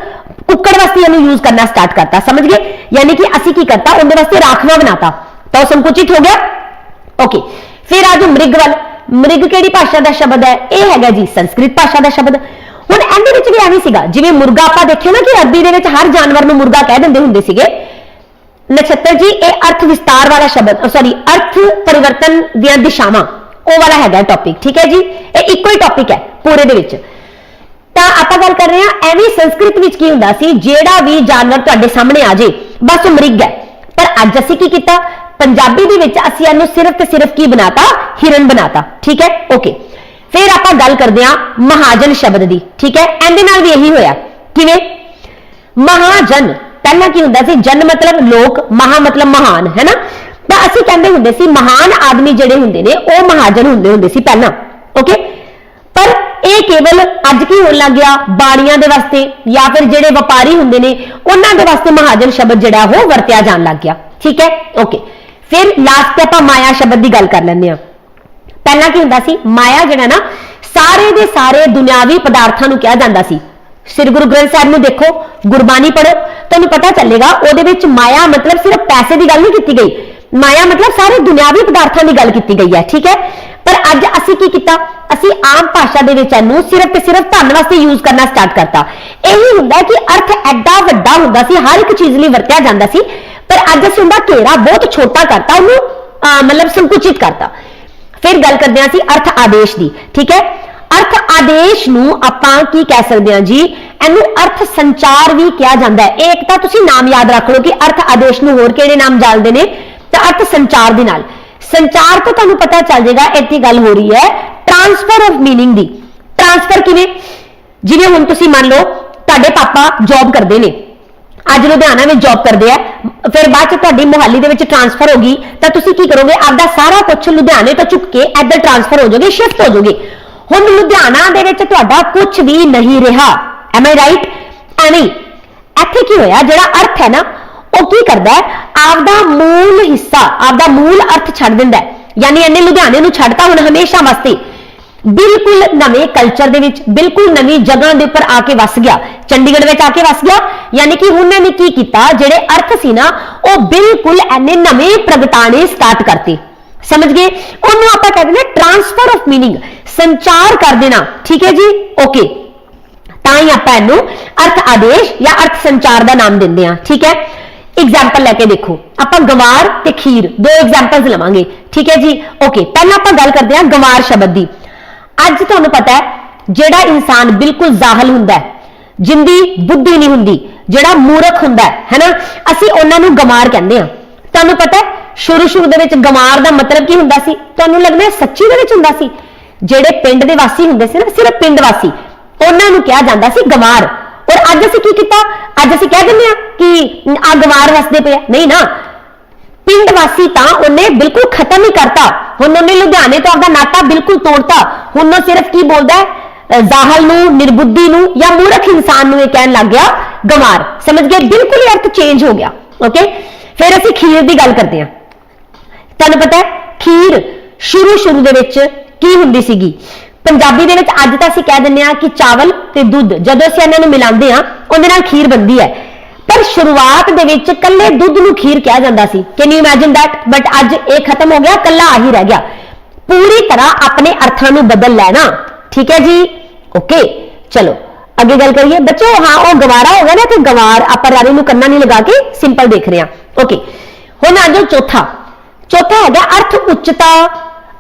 Speaker 1: ਕੁੱਕੜ ਵਾਸਤੇ ਇਹਨੂੰ ਯੂਜ਼ ਕਰਨਾ ਸਟਾਰਟ ਕਰਤਾ, ਸਮਝ ਗਏ? ਯਾਨੀ ਕਿ ਅਸੀਂ ਕੀ ਕਰਤਾ, ਉਹਦੇ ਵਾਸਤੇ ਰਾਖਵਾ ਬਣਾਤਾ। ਤਾਂ ਉਹ ਸੰਕੁਚਿਤ ਹੋ ਗਿਆ। ਓਕੇ ਫਿਰ ਆਜੋ ਮ੍ਰਿਗ ਵੱਲ। ਮ੍ਰਿਗ ਕਿਹੜੀ ਭਾਸ਼ਾ ਦਾ ਸ਼ਬਦ ਹੈ? ਇਹ ਹੈਗਾ ਜੀ ਸੰਸਕ੍ਰਿਤ ਭਾਸ਼ਾ ਦਾ ਸ਼ਬਦ। ਹੁਣ ਇਹਦੇ ਵਿੱਚ ਵੀ ਐਵੇਂ ਸੀਗਾ, ਜਿਵੇਂ ਮੁਰਗਾ ਆਪਾਂ ਦੇਖਿਓ ਨਾ ਕਿ ਅਰਬੀ ਦੇ ਵਿੱਚ ਹਰ ਜਾਨਵਰ ਨੂੰ ਮੁਰਗਾ ਕਹਿ ਦਿੰਦੇ ਹੁੰਦੇ ਸੀਗੇ ਨਛੱਤਰ ਜੀ, ਇਹ ਅਰਥ ਵਿਸਤਾਰ ਵਾਲਾ ਸ਼ਬਦ ਸੌਰੀ ਅਰਥ ਪਰਿਵਰਤਨ ਦੀਆਂ ਦਿਸ਼ਾਵਾਂ, ਉਹ ਵਾਲਾ ਹੈਗਾ ਟੌਪਿਕ ਠੀਕ ਹੈ ਜੀ? ਇਹ ਇੱਕੋ ਹੀ ਟੌਪਿਕ ਹੈ, ਪੂਰੇ ਦੇ ਵਿੱਚ। ਤਾਂ ਆਪਾਂ ਗੱਲ ਕਰ ਰਹੇ ਹਾਂ, ਐਵੇਂ ਸੰਸਕ੍ਰਿਤ ਵਿੱਚ ਕੀ ਹੁੰਦਾ ਸੀ, ਜਿਹੜਾ ਵੀ ਜਾਨਵਰ ਤੁਹਾਡੇ ਸਾਹਮਣੇ ਆ ਜੇ, ਬਸ ਉਹ ਮ੍ਰਿਗ ਹੈ। ਪਰ ਅੱਜ ਅਸੀਂ ਕੀ ਕੀਤਾ? ਪੰਜਾਬੀ ਦੇ ਵਿੱਚ ਅਸੀਂ ਇਹਨੂੰ ਸਿਰਫ ਤੇ ਸਿਰਫ ਕੀ ਬਣਾਤਾ? ਹਿਰਨ ਬਣਾਤਾ, ਠੀਕ ਹੈ? ਓਕੇ ਫਿਰ ਆਪਾਂ ਗੱਲ ਕਰਦੇ ਹਾਂ ਮਹਾਜਨ ਸ਼ਬਦ ਦੀ, ਠੀਕ ਹੈ? ਇਹਦੇ ਨਾਲ ਵੀ ਇਹੀ ਹੋਇਆ। ਕਿਵੇਂ? ਮਹਾਜਨ। ਪਹਿਲਾਂ ਕੀ ਹੁੰਦਾ ਸੀ? ਜਨ ਮਤਲਬ ਲੋਕ, ਮਹਾ ਮਤਲਬ ਮਹਾਨ, ਹੈ ਨਾ? ਤਾਂ ਅਸੀਂ ਕਹਿੰਦੇ ਹੁੰਦੇ ਸੀ, ਮਹਾਨ ਆਦਮੀ ਜਿਹੜੇ ਹੁੰਦੇ ਨੇ, ਉਹ ਮਹਾਜਨ ਹੁੰਦੇ ਹੁੰਦੇ ਸੀ ਪਹਿਲਾਂ ਓਕੇ ਪਰ ਇਹ ਕੇਵਲ ਅੱਜ ਕੀ ਹੋਣ ਲੱਗ ਗਿਆ? ਬਾਣੀਆਂ ਦੇ ਵਾਸਤੇ, ਜਾਂ ਫਿਰ ਜਿਹੜੇ ਵਪਾਰੀ ਹੁੰਦੇ ਨੇ, ਉਹਨਾਂ ਦੇ ਵਾਸਤੇ ਮਹਾਜਨ ਸ਼ਬਦ ਜਿਹੜਾ, ਉਹ ਵਰਤਿਆ ਜਾਣ ਲੱਗ ਗਿਆ, ਠੀਕ ਹੈ? ਓਕੇ ਫਿਰ ਲਾਸਟ ਤੇ ਆਪਾਂ ਮਾਇਆ ਸ਼ਬਦ ਦੀ ਗੱਲ ਕਰ ਲੈਂਦੇ ਹਾਂ। ਪਹਿਲਾਂ ਕੀ ਹੁੰਦਾ ਸੀ? ਮਾਇਆ ਜਿਹੜਾ ਨਾ, ਸਾਰੇ ਦੇ ਸਾਰੇ ਦੁਨਿਆਵੀ ਪਦਾਰਥਾਂ ਨੂੰ ਕਿਹਾ ਜਾਂਦਾ ਸੀ। ਸ੍ਰੀ ਗੁਰੂ ਗ੍ਰੰਥ ਸਾਹਿਬ ਨੂੰ ਦੇਖੋ, ਗੁਰਬਾਣੀ ਪੜੋ ਤੁਹਾਨੂੰ ਪਤਾ ਚੱਲੇਗਾ ਉਹਦੇ ਵਿੱਚ ਮਾਇਆ ਮਤਲਬ ਸਿਰਫ ਪੈਸੇ ਦੀ ਗੱਲ ਨਹੀਂ ਕੀਤੀ ਗਈ। ਮਾਇਆ ਮਤਲਬ ਸਾਰੇ ਦੁਨਿਆਵੀ ਪਦਾਰਥਾਂ ਦੀ ਗੱਲ ਕੀਤੀ ਗਈ ਹੈ ਠੀਕ ਹੈ? ਪਰ ਅੱਜ ਅਸੀਂ ਕੀ ਕੀਤਾ? ਅਸੀਂ ਆਮ ਭਾਸ਼ਾ ਦੇ ਵਿੱਚ ਇਹਨੂੰ ਸਿਰਫ ਤੇ ਸਿਰਫ ਧਨ ਵਾਸਤੇ ਯੂਜ਼ ਕਰਨਾ ਸਟਾਰਟ ਕਰਤਾ। ਇਹੀ ਹੁੰਦਾ ਕਿ ਅਰਥ ਐਡਾ ਵੱਡਾ ਹੁੰਦਾ ਸੀ ਹਰ ਇੱਕ ਚੀਜ਼ ਲਈ ਵਰਤਿਆ ਜਾਂਦਾ ਸੀ ਪਰ ਅੱਜ ਅਸੀਂ ਉਹਦਾ ਘੇਰਾ ਬਹੁਤ ਛੋਟਾ ਕਰਤਾ ਉਹਨੂੰ ਅਹ, ਮਤਲਬ ਸੰਕੁਚਿਤ ਕਰਤਾ। ਫਿਰ ਗੱਲ ਕਰਦੇ ਹਾਂ ਅਸੀਂ ਅਰਥ ਆਦੇਸ਼ ਦੀ ਠੀਕ ਹੈ? ਅਰਥ ਆਦੇਸ਼ ਨੂੰ ਆਪਾਂ ਕੀ ਕਹਿ ਸਕਦੇ ਹਾਂ ਜੀ ਇਹਨੂੰ ਅਰਥ ਸੰਚਾਰ ਵੀ ਕਿਹਾ ਜਾਂਦਾ ਹੈ ਇਹ ਇੱਕ ਤਾਂ ਤੁਸੀਂ ਨਾਮ ਯਾਦ ਰੱਖ ਲਓ ਕਿ ਅਰਥ ਆਦੇਸ਼ ਨੂੰ ਹੋਰ ਕਿਹੜੇ ਨਾਮ ਜਾਣਦੇ ਨੇ ਤਾਂ ਅਰਥ ਸੰਚਾਰ ਦੇ ਨਾਲ ਸੰਚਾਰ ਤੋਂ ਤੁਹਾਨੂੰ ਪਤਾ ਚੱਲ ਜਾਏਗਾ ਇੱਥੇ ਗੱਲ ਹੋ ਰਹੀ ਹੈ transfer of meaning the transfer ਕਿਵੇਂ ਜਿਵੇਂ ਹੁਣ ਤੁਸੀਂ ਮੰਨ ਲਓ ਤੁਹਾਡੇ ਪਾਪਾ ਜੌਬ ਕਰਦੇ ਨੇ ਅੱਜ ਲੁਧਿਆਣਾ ਵਿੱਚ ਜੌਬ ਕਰਦੇ ਆ ਫਿਰ ਬਾਅਦ ਚ ਤੁਹਾਡੀ ਮੁਹੱਲੀ ਦੇ ਵਿੱਚ ਟ੍ਰਾਂਸਫਰ ਹੋ ਗਈ ਤਾਂ ਤੁਸੀਂ ਕੀ ਕਰੋਗੇ ਆਪਦਾ ਸਾਰਾ ਕੁਝ ਲੁਧਿਆਣੇ ਤੋਂ ਚੁੱਕ ਕੇ ਇੱਧਰ ਟ੍ਰਾਂਸਫਰ ਹੋ ਜਾਓਗੇ ਸ਼ਿਫਟ ਹੋ ਜਾਓਗੇ ਹੁਣ ਲੁਧਿਆਣਾ ਦੇ ਵਿੱਚ ਤੁਹਾਡਾ ਕੁਝ ਵੀ ਨਹੀਂ ਰਿਹਾ। ਐਮ ਆਈ ਰਾਈਟ ਐਵੇਂ ਇੱਥੇ ਕੀ ਹੋਇਆ? ਜਿਹੜਾ ਅਰਥ ਹੈ ਨਾ, ਉਹ ਕੀ ਕਰਦਾ ਹੈ? ਆਪਦਾ ਮੂਲ ਹਿੱਸਾ, ਆਪਦਾ ਮੂਲ ਅਰਥ ਛੱਡ ਦਿੰਦਾ ਹੈ। ਯਾਨੀ ਇਹਨੇ ਲੁਧਿਆਣੇ ਨੂੰ ਛੱਡਤਾ ਹੁਣ ਹਮੇਸ਼ਾ ਵਾਸਤੇ। ਬਿਲਕੁਲ ਨਵੇਂ ਕਲਚਰ ਦੇ ਵਿੱਚ, ਬਿਲਕੁਲ ਨਵੀਂ ਜਗ੍ਹਾ ਦੇ ਉੱਪਰ ਆ ਕੇ ਵਸ ਗਿਆ। ਚੰਡੀਗੜ੍ਹ ਵਿੱਚ ਆ ਕੇ ਵਸ ਗਿਆ। ਯਾਨੀ ਕਿ ਹੁਣ ਇਹਨੇ ਕੀ ਕੀਤਾ? ਜਿਹੜੇ ਅਰਥ ਸੀ ਨਾ, ਉਹ ਬਿਲਕੁਲ ਐਨੇ ਨਵੇਂ ਪ੍ਰਗਟਾਣੇ ਸਟਾਰਟ ਕਰਤੇ। ਸਮਝ ਗਏ ਉਹਨੂੰ ਆਪਾਂ ਕਹਿੰਦੇ ਨੇ ਟ੍ਰਾਂਸਫਰ ਆਫ मीनिंग ਸੰਚਾਰ ਕਰ ਦੇਣਾ ਠੀਕ ਹੈ ਜੀ ਓਕੇ ਤਾਂ ਹੀ ਆਪਾਂ ਇਹਨੂੰ ਅਰਥ ਆਦੇਸ਼ ਜਾਂ ਅਰਥ ਸੰਚਾਰ ਦਾ ਨਾਮ ਦਿੰਦੇ ਆ ਠੀਕ ਹੈ ਐਗਜ਼ਾਮਪਲ ਲੈ ਕੇ ਦੇਖੋ ਆਪਾਂ ਗਵਾਰ ਤੇ ਖੀਰ ਦੋ ਐਗਜ਼ਾਮਪਲਸ ਲਵਾਂਗੇ ਠੀਕ ਹੈ ਜੀ ਓਕੇ ਪਹਿਲਾਂ ਆਪਾਂ ਗੱਲ ਕਰਦੇ ਹਾਂ ਗਵਾਰ ਸ਼ਬਦ ਦੀ ਅੱਜ ਤੁਹਾਨੂੰ ਪਤਾ ਹੈ ਜਿਹੜਾ ਇਨਸਾਨ ਬਿਲਕੁਲ ਜ਼ਾਹਲ ਹੁੰਦਾ ਹੈ ਜਿੰਦੀ ਬੁੱਧੀ ਨਹੀਂ ਹੁੰਦੀ ਜਿਹੜਾ ਮੂਰਖ ਹੁੰਦਾ ਹੈ ਹੈਨਾ ਅਸੀਂ ਉਹਨਾਂ ਨੂੰ ਗਮਾਰ ਕਹਿੰਦੇ ਆ ਤੁਹਾਨੂੰ ਪਤਾ ਹੈ ਸ਼ੁਰੂ ਸ਼ੁਰੂ ਦੇ ਵਿੱਚ ਗਮਾਰ ਦਾ ਮਤਲਬ ਕੀ ਹੁੰਦਾ ਸੀ? ਤੁਹਾਨੂੰ ਲੱਗਦਾ ਸੱਚੀ ਦੇ ਵਿੱਚ ਹੁੰਦਾ ਸੀ? ਜਿਹੜੇ ਪਿੰਡ ਦੇ ਵਾਸੀ ਹੁੰਦੇ ਸੀ ਨਾ, ਸਿਰਫ ਪਿੰਡ ਵਾਸੀ, ਉਹਨਾਂ ਨੂੰ ਕਿਹਾ ਜਾਂਦਾ ਸੀ ਗਮਾਰ ਔਰ ਅੱਜ ਅਸੀਂ ਕੀ ਕੀਤਾ? ਅੱਜ ਅਸੀਂ ਕਹਿ ਦਿੰਦੇ ਆ ਕਿ ਆ ਗਮਾਰ ਵਸਦੇ ਪਏ ਨਹੀਂ ਨਾ। ਪਿੰਡ ਵਾਸੀ ਤਾਂ ਉਹਨੇ ਬਿਲਕੁਲ ਖਤਮ ਹੀ ਕਰਤਾ। ਹੁਣ ਉਹਨੇ ਲੁਧਿਆਣੇ ਤੋਂ ਆਪਦਾ ਨਾਤਾ ਬਿਲਕੁਲ ਤੋੜਤਾ। ਹੁਣ ਉਹ ਸਿਰਫ ਕੀ ਬੋਲਦਾ ਹੈ? ਜ਼ਾਹਲ ਨੂੰ, ਨਿਰਬੁੱਧੀ ਨੂੰ ਜਾਂ ਮੂਰਖ ਇਨਸਾਨ ਨੂੰ ਇਹ ਕਹਿਣ ਲੱਗ ਗਿਆ ਗਮਾਰ ਸਮਝ ਗਏ? ਬਿਲਕੁਲ ਹੀ ਅਰਥ ਚੇਂਜ ਹੋ ਗਿਆ। ਓਕੇ ਫਿਰ ਅਸੀਂ ਖੀਰ ਦੀ ਗੱਲ ਕਰਦੇ ਹਾਂ। ਤੁਹਾਨੂੰ ਪਤਾ ਹੈ, ਖੀਰ ਸ਼ੁਰੂ ਸ਼ੁਰੂ ਦੇ ਵਿੱਚ ਕੀ ਹੁੰਦੀ ਸੀਗੀ? ਪੰਜਾਬੀ ਦੇ ਵਿੱਚ ਅੱਜ ਤਾਂ ਅਸੀਂ ਕਹਿ ਦਿੰਦੇ ਆ ਕਿ ਚਾਵਲ ਤੇ ਦੁੱਧ, ਜਦੋਂ ਅਸੀਂ ਇਹਨਾਂ ਨੂੰ ਮਿਲਾਉਂਦੇ ਆ ਉਹਦੇ ਨਾਲ ਖੀਰ ਬਣਦੀ ਹੈ। ਪਰ ਸ਼ੁਰੂਆਤ ਦੇ ਵਿੱਚ ਕੱਲੇ ਦੁੱਧ ਨੂੰ ਖੀਰ ਕਿਹਾ ਜਾਂਦਾ ਸੀ। Can you imagine that but ਅੱਜ ਇਹ ਖਤਮ ਹੋ ਗਿਆ ਕੱਲਾ ਆਹੀ ਰਹਿ ਗਿਆ। ਪੂਰੀ ਤਰ੍ਹਾਂ ਆਪਣੇ ਅਰਥਾਂ ਨੂੰ ਬਦਲ ਲੈਣਾ। ਠੀਕ ਹੈ ਜੀ? ਓਕੇ ਚਲੋ, ਅੱਗੇ ਗੱਲ ਕਰੀਏ। ਬੱਚੋ, ਹਾਂ, ਉਹ ਗਵਾਰਾ ਹੋ ਗਿਆ ਨਾ, ਤੇ ਗਵਾਰ ਆਪਾਂ ਰਾਰੇ ਨੂੰ ਕੰਨਾਂ ਨਹੀਂ ਲਗਾ ਕੇ ਸਿੰਪਲ ਦੇਖ ਰਹੇ ਹਾਂ। ਓਕੇ ਹੁਣ ਆ ਜਾਓ ਚੌਥਾ। ਚੌਥਾ ਹੈਗਾ ਅਰਥ ਉੱਚਤਾ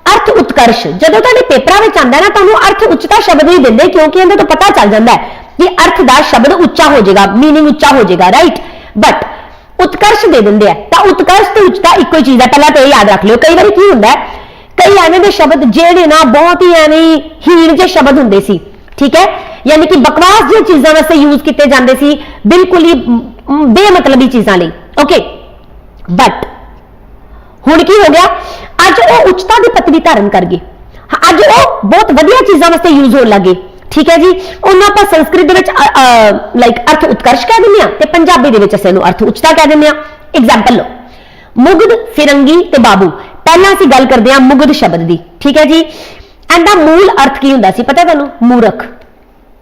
Speaker 1: ਅਰਥ ਉਤਕਰਸ਼ ਜਦੋਂ ਤੁਹਾਡੇ ਪੇਪਰਾਂ ਵਿੱਚ ਆਉਂਦਾ ਨਾ ਤੁਹਾਨੂੰ ਅਰਥ ਉੱਚਤਾ ਸ਼ਬਦ ਹੀ ਦਿੰਦੇ ਕਿਉਂਕਿ ਇਹਦੇ ਤੋਂ ਪਤਾ ਚੱਲ ਜਾਂਦਾ ਹੈ ਕਿ ਅਰਥ ਦਾ ਸ਼ਬਦ ਉੱਚਾ ਹੋ ਜਾਏਗਾ मीनिंग ਉੱਚਾ ਹੋ ਜਾਏਗਾ ਰਾਈਟ ਬਟ ਉਤਕਰਸ਼ ਦੇ ਦਿੰਦੇ ਆ ਤਾਂ ਉਤਕਰਸ਼ ਤੇ ਉੱਚਤਾ ਇੱਕੋ ਹੀ ਚੀਜ਼ ਹੈ ਪਹਿਲਾਂ ਤਾਂ ਇਹ ਯਾਦ ਰੱਖ ਲਿਓ ਕਈ ਵਾਰੀ ਕੀ ਹੁੰਦਾ ਹੈ ਕਈ ਐਵੇਂ ਦੇ ਸ਼ਬਦ ਜਿਹੜੇ ਨਾ ਬਹੁਤ ਹੀ ਐਵੇਂ ਹੀ ਹੀਣ ਜਿਹੇ ਸ਼ਬਦ ਹੁੰਦੇ ਸੀ ਠੀਕ ਹੈ ਯਾਨੀ ਕਿ ਬਕਵਾਸ ਦੀਆਂ ਚੀਜ਼ਾਂ ਵਾਸਤੇ ਯੂਜ਼ ਕੀਤੇ ਜਾਂਦੇ ਸੀ ਬਿਲਕੁਲ ਹੀ ਮ, ਮ, ਬੇਮਤਲਬੀ ਚੀਜ਼ਾਂ ਲਈ ਓਕੇ ਬਟ ਹੁਣ ਕੀ ਹੋ ਗਿਆ? ਅੱਜ ਉਹ ਉੱਚਤਾ ਦੀ ਪਦਵੀ ਧਾਰਨ ਕਰ ਗਏ। ਅੱਜ ਉਹ ਬਹੁਤ ਵਧੀਆ ਚੀਜ਼ਾਂ ਵਾਸਤੇ ਯੂਜ਼ ਹੋਣ ਲੱਗੇ ਠੀਕ ਹੈ ਜੀ? ਉਹਨਾਂ ਆਪਾਂ ਸੰਸਕ੍ਰਿਤ ਦੇ ਵਿੱਚ ਲਾਈਕ ਅਰਥ ਉਤਕਰਸ਼ ਕਹਿ ਦਿੰਦੇ ਆ ਤੇ ਪੰਜਾਬੀ ਦੇ ਵਿੱਚ ਅਸੀਂ ਇਹਨੂੰ ਅਰਥ ਉੱਚਤਾ ਕਹਿ ਦਿੰਦੇ ਆ ਐਗਜ਼ਾਮਪਲ ਲਓ। ਮੁਗਧ, ਫਿਰੰਗੀ ਤੇ ਬਾਬੂ। ਪਹਿਲਾਂ ਅਸੀਂ ਗੱਲ ਕਰਦੇ ਆ ਮੁਗਧ ਸ਼ਬਦ ਦੀ। ਠੀਕ ਹੈ ਜੀ? ਇਹਦਾ ਮੂਲ ਅਰਥ ਕੀ ਹੁੰਦਾ ਸੀ? ਪਤਾ ਤੁਹਾਨੂੰ? ਮੂਰਖ।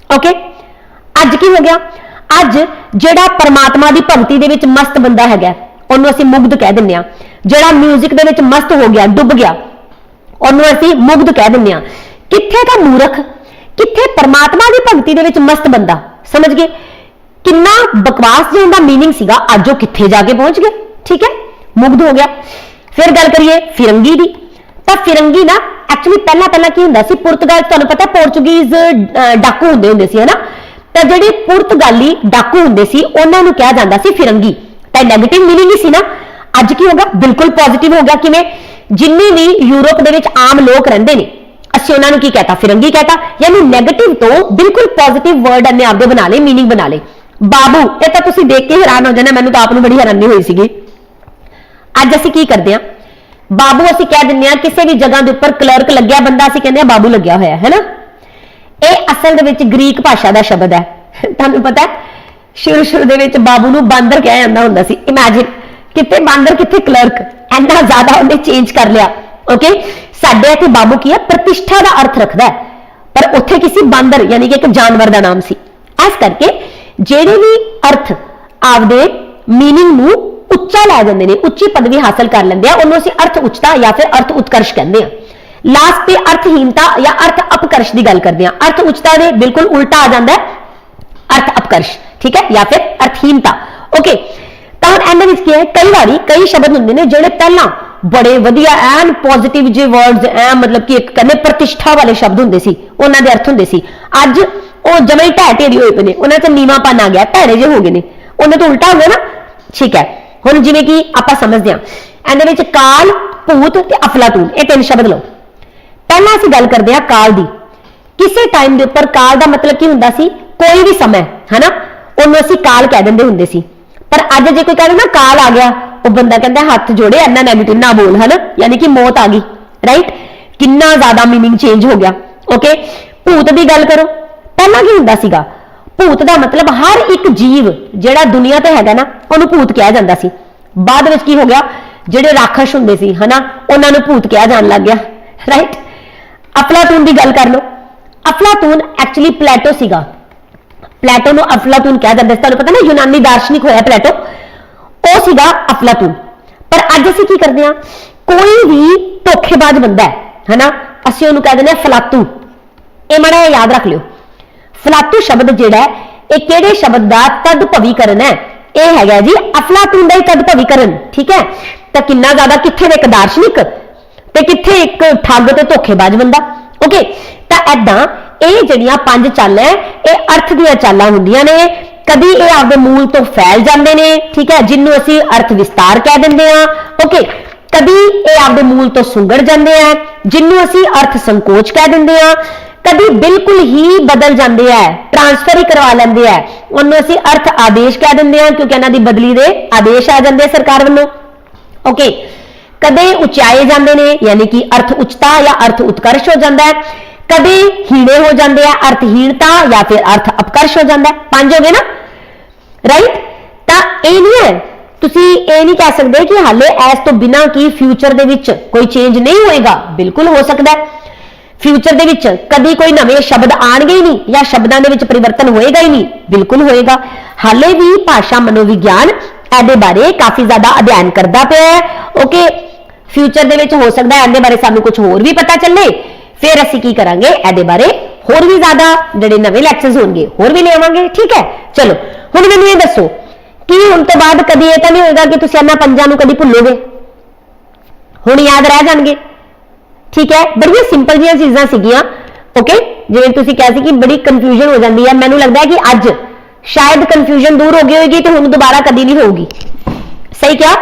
Speaker 1: ਓਕੇ ਅੱਜ ਕੀ ਹੋ ਗਿਆ? ਅੱਜ ਜਿਹੜਾ ਪਰਮਾਤਮਾ ਦੀ ਭਗਤੀ ਦੇ ਵਿੱਚ ਮਸਤ ਬੰਦਾ ਹੈਗਾ। ਉਹਨੂੰ ਅਸੀਂ ਮੁਗਧ ਕਹਿ ਦਿੰਦੇ ਆ ਜਿਹੜਾ 뮤직 ਦੇ ਵਿੱਚ ਮਸਤ ਹੋ ਗਿਆ ਡੁੱਬ ਗਿਆ ਉਹਨੂੰ ਅਸੀਂ ਮੁਗਧ ਕਹਿ ਦਿੰਦੇ ਆ ਕਿੱਥੇ ਦਾ ਮੂਰਖ ਕਿੱਥੇ ਪਰਮਾਤਮਾ ਦੀ ਭਗਤੀ ਦੇ ਵਿੱਚ ਮਸਤ ਬੰਦਾ ਸਮਝ ਗਏ ਕਿੰਨਾ ਬਕਵਾਸ ਜਿਹਾ ਉਹਦਾ मीनिंग ਸੀਗਾ ਅੱਜ ਉਹ ਕਿੱਥੇ ਜਾ ਕੇ ਪਹੁੰਚ ਗਿਆ ਠੀਕ ਹੈ ਮੁਗਧ ਹੋ ਗਿਆ ਫਿਰ ਗੱਲ ਕਰੀਏ ਫਿਰੰਗੀ ਦੀ ਤਾਂ ਫਿਰੰਗੀ ਨਾ ਐਕਚੁਅਲੀ ਪਹਿਲਾਂ ਪਹਿਲਾਂ ਕੀ ਹੁੰਦਾ ਸੀ ਪੁਰਤਗਾਲ 'ਚ ਤੁਹਾਨੂੰ ਪਤਾ ਪੋਰਚੁਗੀਜ਼ ਅਹ, ਡਾਕੂ ਹੁੰਦੇ ਹੁੰਦੇ ਸੀ ਹਨਾ ਤਾਂ ਜਿਹੜੇ ਪੁਰਤਗਾਲੀ ਡਾਕੂ ਹੁੰਦੇ ਸੀ ਉਹਨਾਂ ਨੂੰ ਕਿਹਾ ਜਾਂਦਾ ਸੀ ਫਿਰੰਗੀ ਤਾਂ ਨੈਗੇਟਿਵ ਮੀਨਿੰਗ ਹੀ ਸੀ ਨਾ। ਅੱਜ ਕੀ ਹੋਗਾ ਬਿਲਕੁਲ ਪੋਜ਼ਿਟਿਵ ਹੋ ਗਿਆ। ਕਿਵੇਂ? ਜਿੰਨੇ ਵੀ ਯੂਰਪ ਦੇ ਵਿੱਚ ਆਮ ਲੋਕ ਰਹਿੰਦੇ ਨੇ, ਅਸੀਂ ਉਹਨਾਂ ਨੂੰ ਕੀ ਕਹਤਾ? ਫਿਰੰਗੀ ਕਹਤਾ। ਯਾਨੀ ਨੈਗੇਟਿਵ ਤੋਂ ਬਿਲਕੁਲ ਪੋਜ਼ਿਟਿਵ ਵਰਡ ਅਨੇ ਆਪਦੇ ਬਣਾ ਲਏ ਮੀਨਿੰਗ ਬਣਾ ਲਏ। ਬਾਬੂ, ਇਹ ਤਾਂ ਤੁਸੀਂ ਦੇਖ ਕੇ ਹੈਰਾਨ ਹੋ ਜਾਣਾ, ਮੈਨੂੰ ਤਾਂ ਆਪ ਨੂੰ ਬੜੀ ਹੈਰਾਨੀ ਹੋਈ ਸੀਗੀ। ਅੱਜ ਅਸੀਂ ਕੀ ਕਰਦੇ ਆ ਬਾਬੂ, ਅਸੀਂ ਕਹਿ ਦਿੰਦੇ ਆ ਕਿਸੇ ਵੀ ਜਗ੍ਹਾ ਦੇ ਉੱਪਰ ਕਲਰਕ ਲੱਗਿਆ ਬੰਦਾ, ਅਸੀਂ ਕਹਿੰਦੇ ਆ ਬਾਬੂ ਲੱਗਿਆ ਹੋਇਆ ਹੈ ਨਾ? ਇਹ ਅਸਲ ਦੇ ਵਿੱਚ ਗ੍ਰੀਕ ਭਾਸ਼ਾ ਦਾ ਸ਼ਬਦ ਹੈ। ਤੁਹਾਨੂੰ ਪਤਾ ਹੈ? ਸ਼ੁਰੂ ਸ਼ੁਰੂ ਦੇ ਵਿੱਚ ਬਾਬੂ ਨੂੰ ਬਾਂਦਰ ਕਿਹਾ ਜਾਂਦਾ ਹੁੰਦਾ ਸੀ ਇਮੇਜਿਨ ਕਿੱਥੇ ਬਾਂਦਰ ਕਿੱਥੇ ਕਲਰਕ ਇੰਨਾ ਜ਼ਿਆਦਾ ਉਹਨੇ ਚੇਂਜ ਕਰ ਲਿਆ ਓਕੇ ਸਾਡੇ ਇੱਥੇ ਬਾਬੂ ਕੀ ਹੈ ਪ੍ਰਤਿਸ਼ਠਾ ਦਾ ਅਰਥ ਰੱਖਦਾ ਹੈ ਪਰ ਉੱਥੇ ਕਿਸੇ ਬਾਂਦਰ ਯਾਨੀ ਕਿ ਇੱਕ ਜਾਨਵਰ ਦਾ ਨਾਮ ਸੀ ਇਸ ਕਰਕੇ ਜਿਹੜੇ ਵੀ ਅਰਥ ਆਪਦੇ मीनिंग ਨੂੰ ਉੱਚਾ ਲੈ ਜਾਂਦੇ ਨੇ ਉੱਚੀ ਪਦਵੀ ਹਾਸਲ ਕਰ ਲੈਂਦੇ ਆ ਉਹਨੂੰ ਅਸੀਂ ਅਰਥ ਉੱਚਤਾ ਜਾਂ ਫਿਰ ਅਰਥ ਉਤਕਰਸ਼ ਕਹਿੰਦੇ ਆ ਲਾਸਟ ਤੇ ਅਰਥਹੀਨਤਾ ਜਾਂ ਅਰਥ ਅਪਕਰਸ਼ ਦੀ ਗੱਲ ਕਰਦੇ ਆ ਅਰਥ ਉੱਚਤਾ ਦੇ ਬਿਲਕੁਲ ਉਲਟਾ ਆ ਜਾਂਦਾ ਹੈ ਅਰਥ ਅਪਕਰਸ਼ ਠੀਕ ਹੈ? ਜਾਂ ਫਿਰ ਅਰਥਹੀਨਤਾ ਓਕੇ ਤਾਂ ਹੁਣ ਇਹਨਾਂ ਵਿੱਚ ਕੀ ਹੈ? ਕਈ ਵਾਰੀ ਕਈ ਸ਼ਬਦ ਹੁੰਦੇ ਨੇ ਜਿਹੜੇ ਪਹਿਲਾਂ ਬੜੇ ਵਧੀਆ ਐਨ ਪੋਜ਼ਿਟਿਵ ਜੇ ਵਰਡਸ ਐ ਮਤਲਬ ਕਿ ਇੱਕ ਕਹਿੰਦੇ ਪ੍ਰਤਿਸ਼ਠਾ ਵਾਲੇ ਸ਼ਬਦ ਹੁੰਦੇ ਸੀ, ਉਹਨਾਂ ਦੇ ਅਰਥ ਹੁੰਦੇ ਸੀ। ਅੱਜ ਉਹ ਜਮੇ ਹੀ ਢਹਿ ਢੇਰੀ ਹੋਏ ਪਏ ਨੇ, ਉਹਨਾਂ 'ਚ ਨੀਵਾਂਪਨ ਆ ਗਿਆ ਭੈੜੇ ਜੇ ਹੋ ਗਏ ਨੇ। ਉਹਨਾਂ ਤੋਂ ਉਲਟਾ ਹੋ ਗਿਆ ਨਾ। ਠੀਕ ਹੈ। ਹੁਣ ਜਿਵੇਂ ਕਿ ਆਪਾਂ ਸਮਝਦੇ ਹਾਂ, ਇਹਦੇ ਵਿੱਚ ਕਾਲ, ਭੂਤ ਤੇ ਅਫਲਾਤੂਨ, ਇਹ ਤਿੰਨ ਸ਼ਬਦ ਲਓ। ਪਹਿਲਾਂ ਅਸੀਂ ਗੱਲ ਕਰਦੇ ਹਾਂ ਕਾਲ ਦੀ। ਕਿਸੇ ਟਾਈਮ ਦੇ ਉੱਪਰ ਕਾਲ ਦਾ ਮਤਲਬ ਕੀ ਹੁੰਦਾ ਸੀ? ਕੋਈ ਵੀ ਸਮਾਂ, ਹਨਾ? ਉਹਨੂੰ ਅਸੀਂ ਕਾਲ ਕਹਿ ਦਿੰਦੇ ਹੁੰਦੇ ਸੀ ਪਰ ਅੱਜ ਜੇ ਕੋਈ ਕਹਿੰਦਾ ਨਾ ਕਾਲ ਆ ਗਿਆ ਉਹ ਬੰਦਾ ਕਹਿੰਦਾ ਹੱਥ ਜੋੜੇ ਇੰਨਾ ਨੈਗੇਟਿਵ ਨਾ ਬੋਲ ਹਨਾ ਯਾਨੀ ਕਿ ਮੌਤ ਆ ਗਈ ਰਾਈਟ ਕਿੰਨਾ ਜ਼ਿਆਦਾ मीनिंग ਚੇਂਜ ਹੋ ਗਿਆ ਓਕੇ ਭੂਤ ਦੀ ਗੱਲ ਕਰੋ ਪਹਿਲਾਂ ਕੀ ਹੁੰਦਾ ਸੀਗਾ ਭੂਤ ਦਾ ਮਤਲਬ ਹਰ ਇੱਕ ਜੀਵ ਜਿਹੜਾ ਦੁਨੀਆ ਤੇ ਹੈਗਾ ਨਾ ਉਹਨੂੰ ਭੂਤ ਕਿਹਾ ਜਾਂਦਾ ਸੀ ਬਾਅਦ ਵਿੱਚ ਕੀ ਹੋ ਗਿਆ ਜਿਹੜੇ ਰਾਖਸ਼ ਹੁੰਦੇ ਸੀ ਹਨਾ ਉਹਨਾਂ ਨੂੰ ਭੂਤ ਕਿਹਾ ਜਾਣ ਲੱਗ ਗਿਆ ਰਾਈਟ ਅਫਲਾਤੂਨ ਦੀ ਗੱਲ ਕਰ ਲਓ ਅਫਲਾਤੂਨ ਐਕਚੁਅਲੀ ਪਲੇਟੋ ਸੀਗਾ ਪਲੇਟੋ ਨੂੰ ਅਫਲਾਤੂਨ ਕਿਹਾ ਜਾਂਦਾ ਸੀ ਤੁਹਾਨੂੰ ਪਤਾ ਨਾ ਯੂਨਾਨੀ ਦਾਰਸ਼ਨਿਕ ਹੋਇਆ ਪਲੇਟੋ ਉਹ ਸੀਗਾ ਅਫਲਾਤੂਨ ਪਰ ਅੱਜ ਅਸੀਂ ਕੀ ਕਰਦੇ ਹਾਂ ਕੋਈ ਵੀ ਧੋਖੇਬਾਜ਼ ਬੰਦਾ ਹੈ ਹਨਾ ਅਸੀਂ ਉਹਨੂੰ ਕਹਿ ਦਿੰਦੇ ਹਾਂ ਫਲਾਤੂ ਇਹ ਮਾੜਾ ਯਾਦ ਰੱਖ ਲਿਓ ਫਲਾਤੂ ਸ਼ਬਦ ਜਿਹੜਾ ਹੈ ਇਹ ਕਿਹੜੇ ਸ਼ਬਦ ਦਾ ਤਦਭਵੀਕਰਨ ਹੈ ਇਹ ਹੈਗਾ ਜੀ ਅਫਲਾਤੂਨ ਦਾ ਹੀ ਤਦਭਵੀਕਰਨ ਠੀਕ ਹੈ ਤਾਂ ਕਿੰਨਾ ਜ਼ਿਆਦਾ ਕਿੱਥੇ ਦੇ ਇੱਕ ਦਾਰਸ਼ਨਿਕ ਤੇ ਕਿੱਥੇ ਇੱਕ ਠੱਗ ਤੇ ਧੋਖੇਬਾਜ਼ ਬੰਦਾ ਓਕੇ ਤਾਂ ਐਦਾਂ ਇਹ ਜਿਹੜੀਆਂ ਪੰਜ ਚਾਲਾਂ ਹੈ, ਇਹ ਅਰਥ ਦੀਆਂ ਚਾਲਾਂ ਹੁੰਦੀਆਂ ਨੇ। ਕਦੀ ਇਹ ਆਪਦੇ ਮੂਲ ਤੋਂ ਫੈਲ ਜਾਂਦੇ ਨੇ ਠੀਕ ਹੈ ਜਿਹਨੂੰ ਅਸੀਂ ਅਰਥ ਵਿਸਤਾਰ ਕਹਿ ਦਿੰਦੇ ਆ। ਓਕੇ ਕਦੀ ਇਹ ਆਪਦੇ ਮੂਲ ਤੋਂ ਸੁੰਗੜ ਜਾਂਦੇ ਆ ਜਿਹਨੂੰ ਅਸੀਂ ਅਰਥ ਸੰਕੋਚ ਕਹਿ ਦਿੰਦੇ ਆ। ਕਦੀ ਬਿਲਕੁਲ ਹੀ ਬਦਲ ਜਾਂਦੇ ਆ ਟ੍ਰਾਂਸਫਰ ਹੀ ਕਰਵਾ ਲੈਂਦੇ ਆ ਉਹਨੂੰ ਅਸੀਂ ਅਰਥ ਆਦੇਸ਼ ਕਹਿ ਦਿੰਦੇ ਆ ਕਿਉਂਕਿ ਇਹਨਾਂ ਦੀ ਬਦਲੀ ਦੇ ਆਦੇਸ਼ ਆ ਜਾਂਦੇ ਆ ਸਰਕਾਰ ਵੱਲੋਂ। ਓਕੇ ਕਦੇ ਉਚਾਏ ਜਾਂਦੇ ਨੇ ਯਾਨੀ ਕਿ ਅਰਥ ਉਚਤਾ ਜਾਂ ਅਰਥ ਉਤਕਰਸ਼ ਹੋ ਜਾਂਦਾ ਹੈ ਕਦੇ ਹੀਣੇ ਹੋ ਜਾਂਦੇ ਆ ਅਰਥਹੀਣਤਾ ਜਾਂ ਫਿਰ ਅਰਥ ਅਪਕਰਸ਼ ਹੋ ਜਾਂਦਾ ਪੰਜ ਹੋ ਗਏ ਨਾ? ਰਾਈਟ ਤਾਂ ਇਹ ਨਹੀਂ ਹੈ। ਤੁਸੀਂ ਇਹ ਨਹੀਂ ਕਹਿ ਸਕਦੇ ਕਿ ਹਾਲੇ ਐਸ ਤੋਂ ਬਿਨਾ ਕੀ ਫਿਊਚਰ ਦੇ ਵਿੱਚ ਕੋਈ ਚੇਂਜ ਨਹੀਂ ਹੋਏਗਾ। ਬਿਲਕੁਲ ਹੋ ਸਕਦਾ ਹੈ। ਫਿਊਚਰ ਦੇ ਵਿੱਚ ਕਦੀ ਕੋਈ ਨਵੇਂ ਸ਼ਬਦ ਆਣਗੇ ਹੀ ਨਹੀਂ ਜਾਂ ਸ਼ਬਦਾਂ ਦੇ ਵਿੱਚ ਪਰਿਵਰਤਨ ਹੋਏਗਾ ਹੀ ਨਹੀਂ। ਬਿਲਕੁਲ ਹੋਏਗਾ। ਹਾਲੇ ਵੀ ਭਾਸ਼ਾ ਮਨੋਵਿਗਿਆਨ ਇਹਦੇ ਬਾਰੇ ਕਾਫੀ ਜ਼ਿਆਦਾ ਅਧਿਐਨ ਕਰਦਾ ਪਿਆ ਹੈ। ਓਕੇ ਫਿਊਚਰ ਦੇ ਵਿੱਚ ਹੋ ਸਕਦਾ ਹੈ। ਇਹਦੇ ਬਾਰੇ ਸਾਨੂੰ ਕੁਝ ਹੋਰ ਵੀ ਪਤਾ ਚੱਲੇ। ਫਿਰ ਅਸੀਂ ਕੀ ਕਰਾਂਗੇ? ਇਹਦੇ ਬਾਰੇ ਹੋਰ ਵੀ ਜ਼ਿਆਦਾ ਜਿਹੜੇ ਨਵੇਂ ਲੈਕਚਰਸ ਹੋਣਗੇ, ਹੋਰ ਵੀ ਲਿਆਵਾਂਗੇ, ਠੀਕ ਹੈ? ਚਲੋ, ਹੁਣ ਮੈਨੂੰ ਇਹ ਦੱਸੋ, ਕਿ ਹੁਣ ਤੋਂ ਬਾਅਦ ਕਦੀ ਇਹ ਤਾਂ ਨਹੀਂ ਹੋਏਗਾ ਕਿ ਤੁਸੀਂ ਇਹਨਾਂ ਪੰਜਾਂ ਨੂੰ ਕਦੀ ਭੁੱਲੋਗੇ? ਹੁਣ ਯਾਦ ਰਹਿ ਜਾਣਗੇ, ਠੀਕ ਹੈ? ਬੜੀਆਂ ਸਿੰਪਲ ਜਿਹੀਆਂ ਚੀਜ਼ਾਂ ਸੀਗੀਆਂ ਓਕੇ ਜਿਵੇਂ ਤੁਸੀਂ ਕਿਹਾ ਸੀ ਕਿ ਬੜੀ ਕਨਫਿਊਜ਼ਨ ਹੋ ਜਾਂਦੀ ਹੈ। ਮੈਨੂੰ ਲੱਗਦਾ ਹੈ ਕਿ ਅੱਜ ਸ਼ਾਇਦ ਕਨਫਿਊਜ਼ਨ ਦੂਰ ਹੋ ਗਈ ਹੋਏਗੀ ਤੇ ਹੁਣ ਦੁਬਾਰਾ ਕਦੀ ਨਹੀਂ ਹੋਊਗੀ। ਸਹੀ ਕਿਹਾ?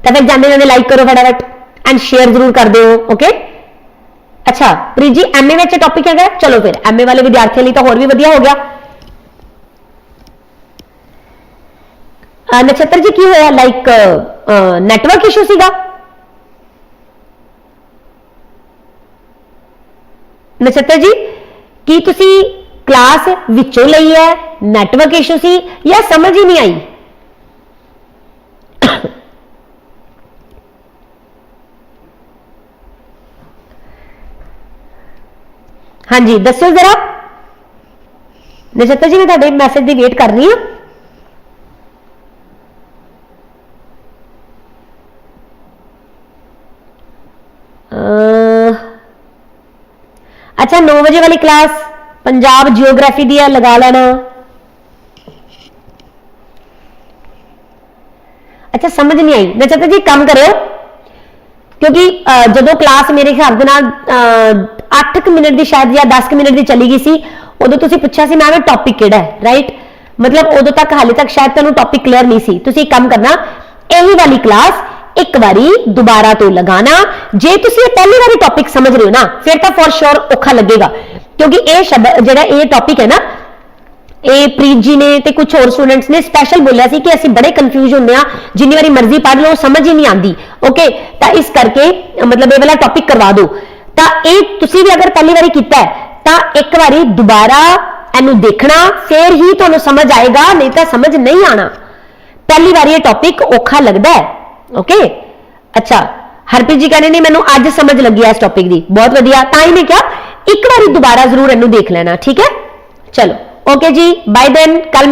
Speaker 1: ਤਾਂ ਫਿਰ ਜਾਂਦੇ ਜਾਂਦੇ ਲਾਈਕ ਕਰੋ ਫਟਾਫਟ ਐਂਡ ਸ਼ੇਅਰ ਜ਼ਰੂਰ ਕਰ ਦਿਓ ਓਕੇ ਅੱਛਾ ਪ੍ਰੀਤ ਜੀ ਐਮਏ ਵਿੱਚ ਟੌਪਿਕ ਹੈਗਾ ਚਲੋ ਫਿਰ ਐਮਏ ਵਾਲੇ ਵਿਦਿਆਰਥੀਆਂ ਲਈ ਤਾਂ ਹੋਰ ਵੀ ਵਧੀਆ ਹੋ ਗਿਆ ਅਹ ਨਛੱਤਰ ਜੀ ਕੀ ਹੋਇਆ ਲਾਈਕ ਨੈਟਵਰਕ ਇਸ਼ੂ ਸੀਗਾ ਨਛੱਤਰ ਜੀ ਕੀ ਤੁਸੀਂ ਕਲਾਸ ਵਿੱਚੋਂ ਲਈ ਹੈ ਨੈਟਵਰਕ ਇਸ਼ੂ ਸੀ ਜਾਂ ਸਮਝ ਹੀ ਨਹੀਂ ਆਈ ਹਾਂਜੀ ਦੱਸਿਓ ਜ਼ਰਾ। ਨਛੱਤਰ ਜੀ ਮੈਂ ਤੁਹਾਡੇ ਮੈਸੇਜ ਦੀ ਵੇਟ ਕਰ ਰਹੀ ਹਾਂ ਅਹ ਅੱਛਾ 9 ਵਜੇ ਵਾਲੀ ਕਲਾਸ ਪੰਜਾਬ ਜੀਓਗ੍ਰਾਫੀ ਦੀ ਹੈ ਲਗਾ ਲੈਣਾ। ਅੱਛਾ ਸਮਝ ਨਹੀਂ ਆਈ। ਨਚਤ ਜੀ ਕੰਮ ਕਰਿਓ। ਕਿਉਂਕਿ ਅਹ, ਜਦੋਂ ਕਲਾਸ ਮੇਰੇ ਹਿਸਾਬ ਦੇ ਨਾਲ 8 ਮਿੰਟ ਦੀ ਸ਼ਾਇਦ ਜਾਂ 10 ਮਿੰਟ ਦੀ ਚਲੀ ਗਈ ਸੀ, ਉਦੋਂ ਤੁਸੀਂ ਪੁੱਛਿਆ ਸੀ ਮੈਮ ਇਹ ਟੌਪਿਕ ਕਿਹੜਾ ਹੈ? ਰਾਈਟ ਮਤਲਬ ਉਦੋਂ ਤੱਕ, ਹਾਲੇ ਤੱਕ ਸ਼ਾਇਦ ਤੁਹਾਨੂੰ ਟੌਪਿਕ ਕਲੀਅਰ ਨਹੀਂ ਸੀ। ਤੁਸੀਂ ਇੱਕ ਕੰਮ ਕਰਨਾ, ਇਹੀ ਵਾਲੀ ਕਲਾਸ ਇੱਕ ਵਾਰੀ ਦੁਬਾਰਾ ਤੋਂ ਲਗਾਣਾ ਜੇ ਤੁਸੀਂ ਇਹ ਪਹਿਲੀ ਵਾਰੀ ਟੌਪਿਕ ਸਮਝ ਰਹੇ ਹੋ ਨਾ, ਫਿਰ ਤਾਂ ਫੋਰ ਸ਼ੋਰ ਔਖਾ ਲੱਗੇਗਾ। ਕਿਉਂਕਿ ਇਹ ਸ਼ਬਦ, ਜਿਹੜਾ ਇਹ ਟੌਪਿਕ ਹੈ ਨਾ, ਇਹ ਪ੍ਰੀਤ ਜੀ ਨੇ ਤੇ ਕੁਝ ਹੋਰ ਸਟੂਡੈਂਟਸ ਨੇ ਸਪੈਸ਼ਲ ਬੋਲਿਆ ਸੀ ਕਿ ਅਸੀਂ ਬੜੇ ਕਨਫਿਊਜ਼ ਹੁੰਦੇ ਆ ਜਿੰਨੀ ਵਾਰੀ ਮਰਜ਼ੀ ਪੜ੍ਹ ਲਓ ਸਮਝ ਹੀ ਨਹੀਂ ਆਉਂਦੀ। ਓਕੇ ਤਾਂ ਇਸ ਕਰਕੇ, ਮਤਲਬ ਇਹ ਵਾਲਾ ਟੌਪਿਕ ਕਰਵਾ ਦਿਓ। ਤਾਂ ਇਹ ਤੁਸੀਂ ਵੀ ਅਗਰ ਪਹਿਲੀ ਵਾਰੀ ਕੀਤਾ ਹੈ, ਤਾਂ ਇੱਕ ਵਾਰੀ ਦੁਬਾਰਾ ਇਹਨੂੰ ਦੇਖਣਾ, ਫਿਰ ਹੀ ਤੁਹਾਨੂੰ ਸਮਝ ਆਏਗਾ, ਨਹੀਂ ਤਾਂ ਸਮਝ ਨਹੀਂ ਆਣਾ। ਪਹਿਲੀ ਵਾਰੀ ਇਹ ਟੌਪਿਕ ਔਖਾ ਲੱਗਦਾ ਹੈ ਓਕੇ ਅੱਛਾ, ਹਰਪ੍ਰੀਤ ਜੀ ਕਹਿੰਦੇ ਨੇ, ਮੈਨੂੰ ਅੱਜ ਸਮਝ ਲੱਗੀ ਹੈ ਇਸ ਟੌਪਿਕ ਦੀ। ਬਹੁਤ ਵਧੀਆ, ਤਾਂ ਹੀ ਮੈਂ ਕਿਹਾ, ਇੱਕ ਵਾਰੀ ਦੁਬਾਰਾ ਜ਼ਰੂਰ ਇਹਨੂੰ ਦੇਖ ਲੈਣਾ, ਠੀਕ ਹੈ? ਚਲੋ ਓਕੇ ਜੀ ਬਾਏ ਦੈਨ ਕੱਲ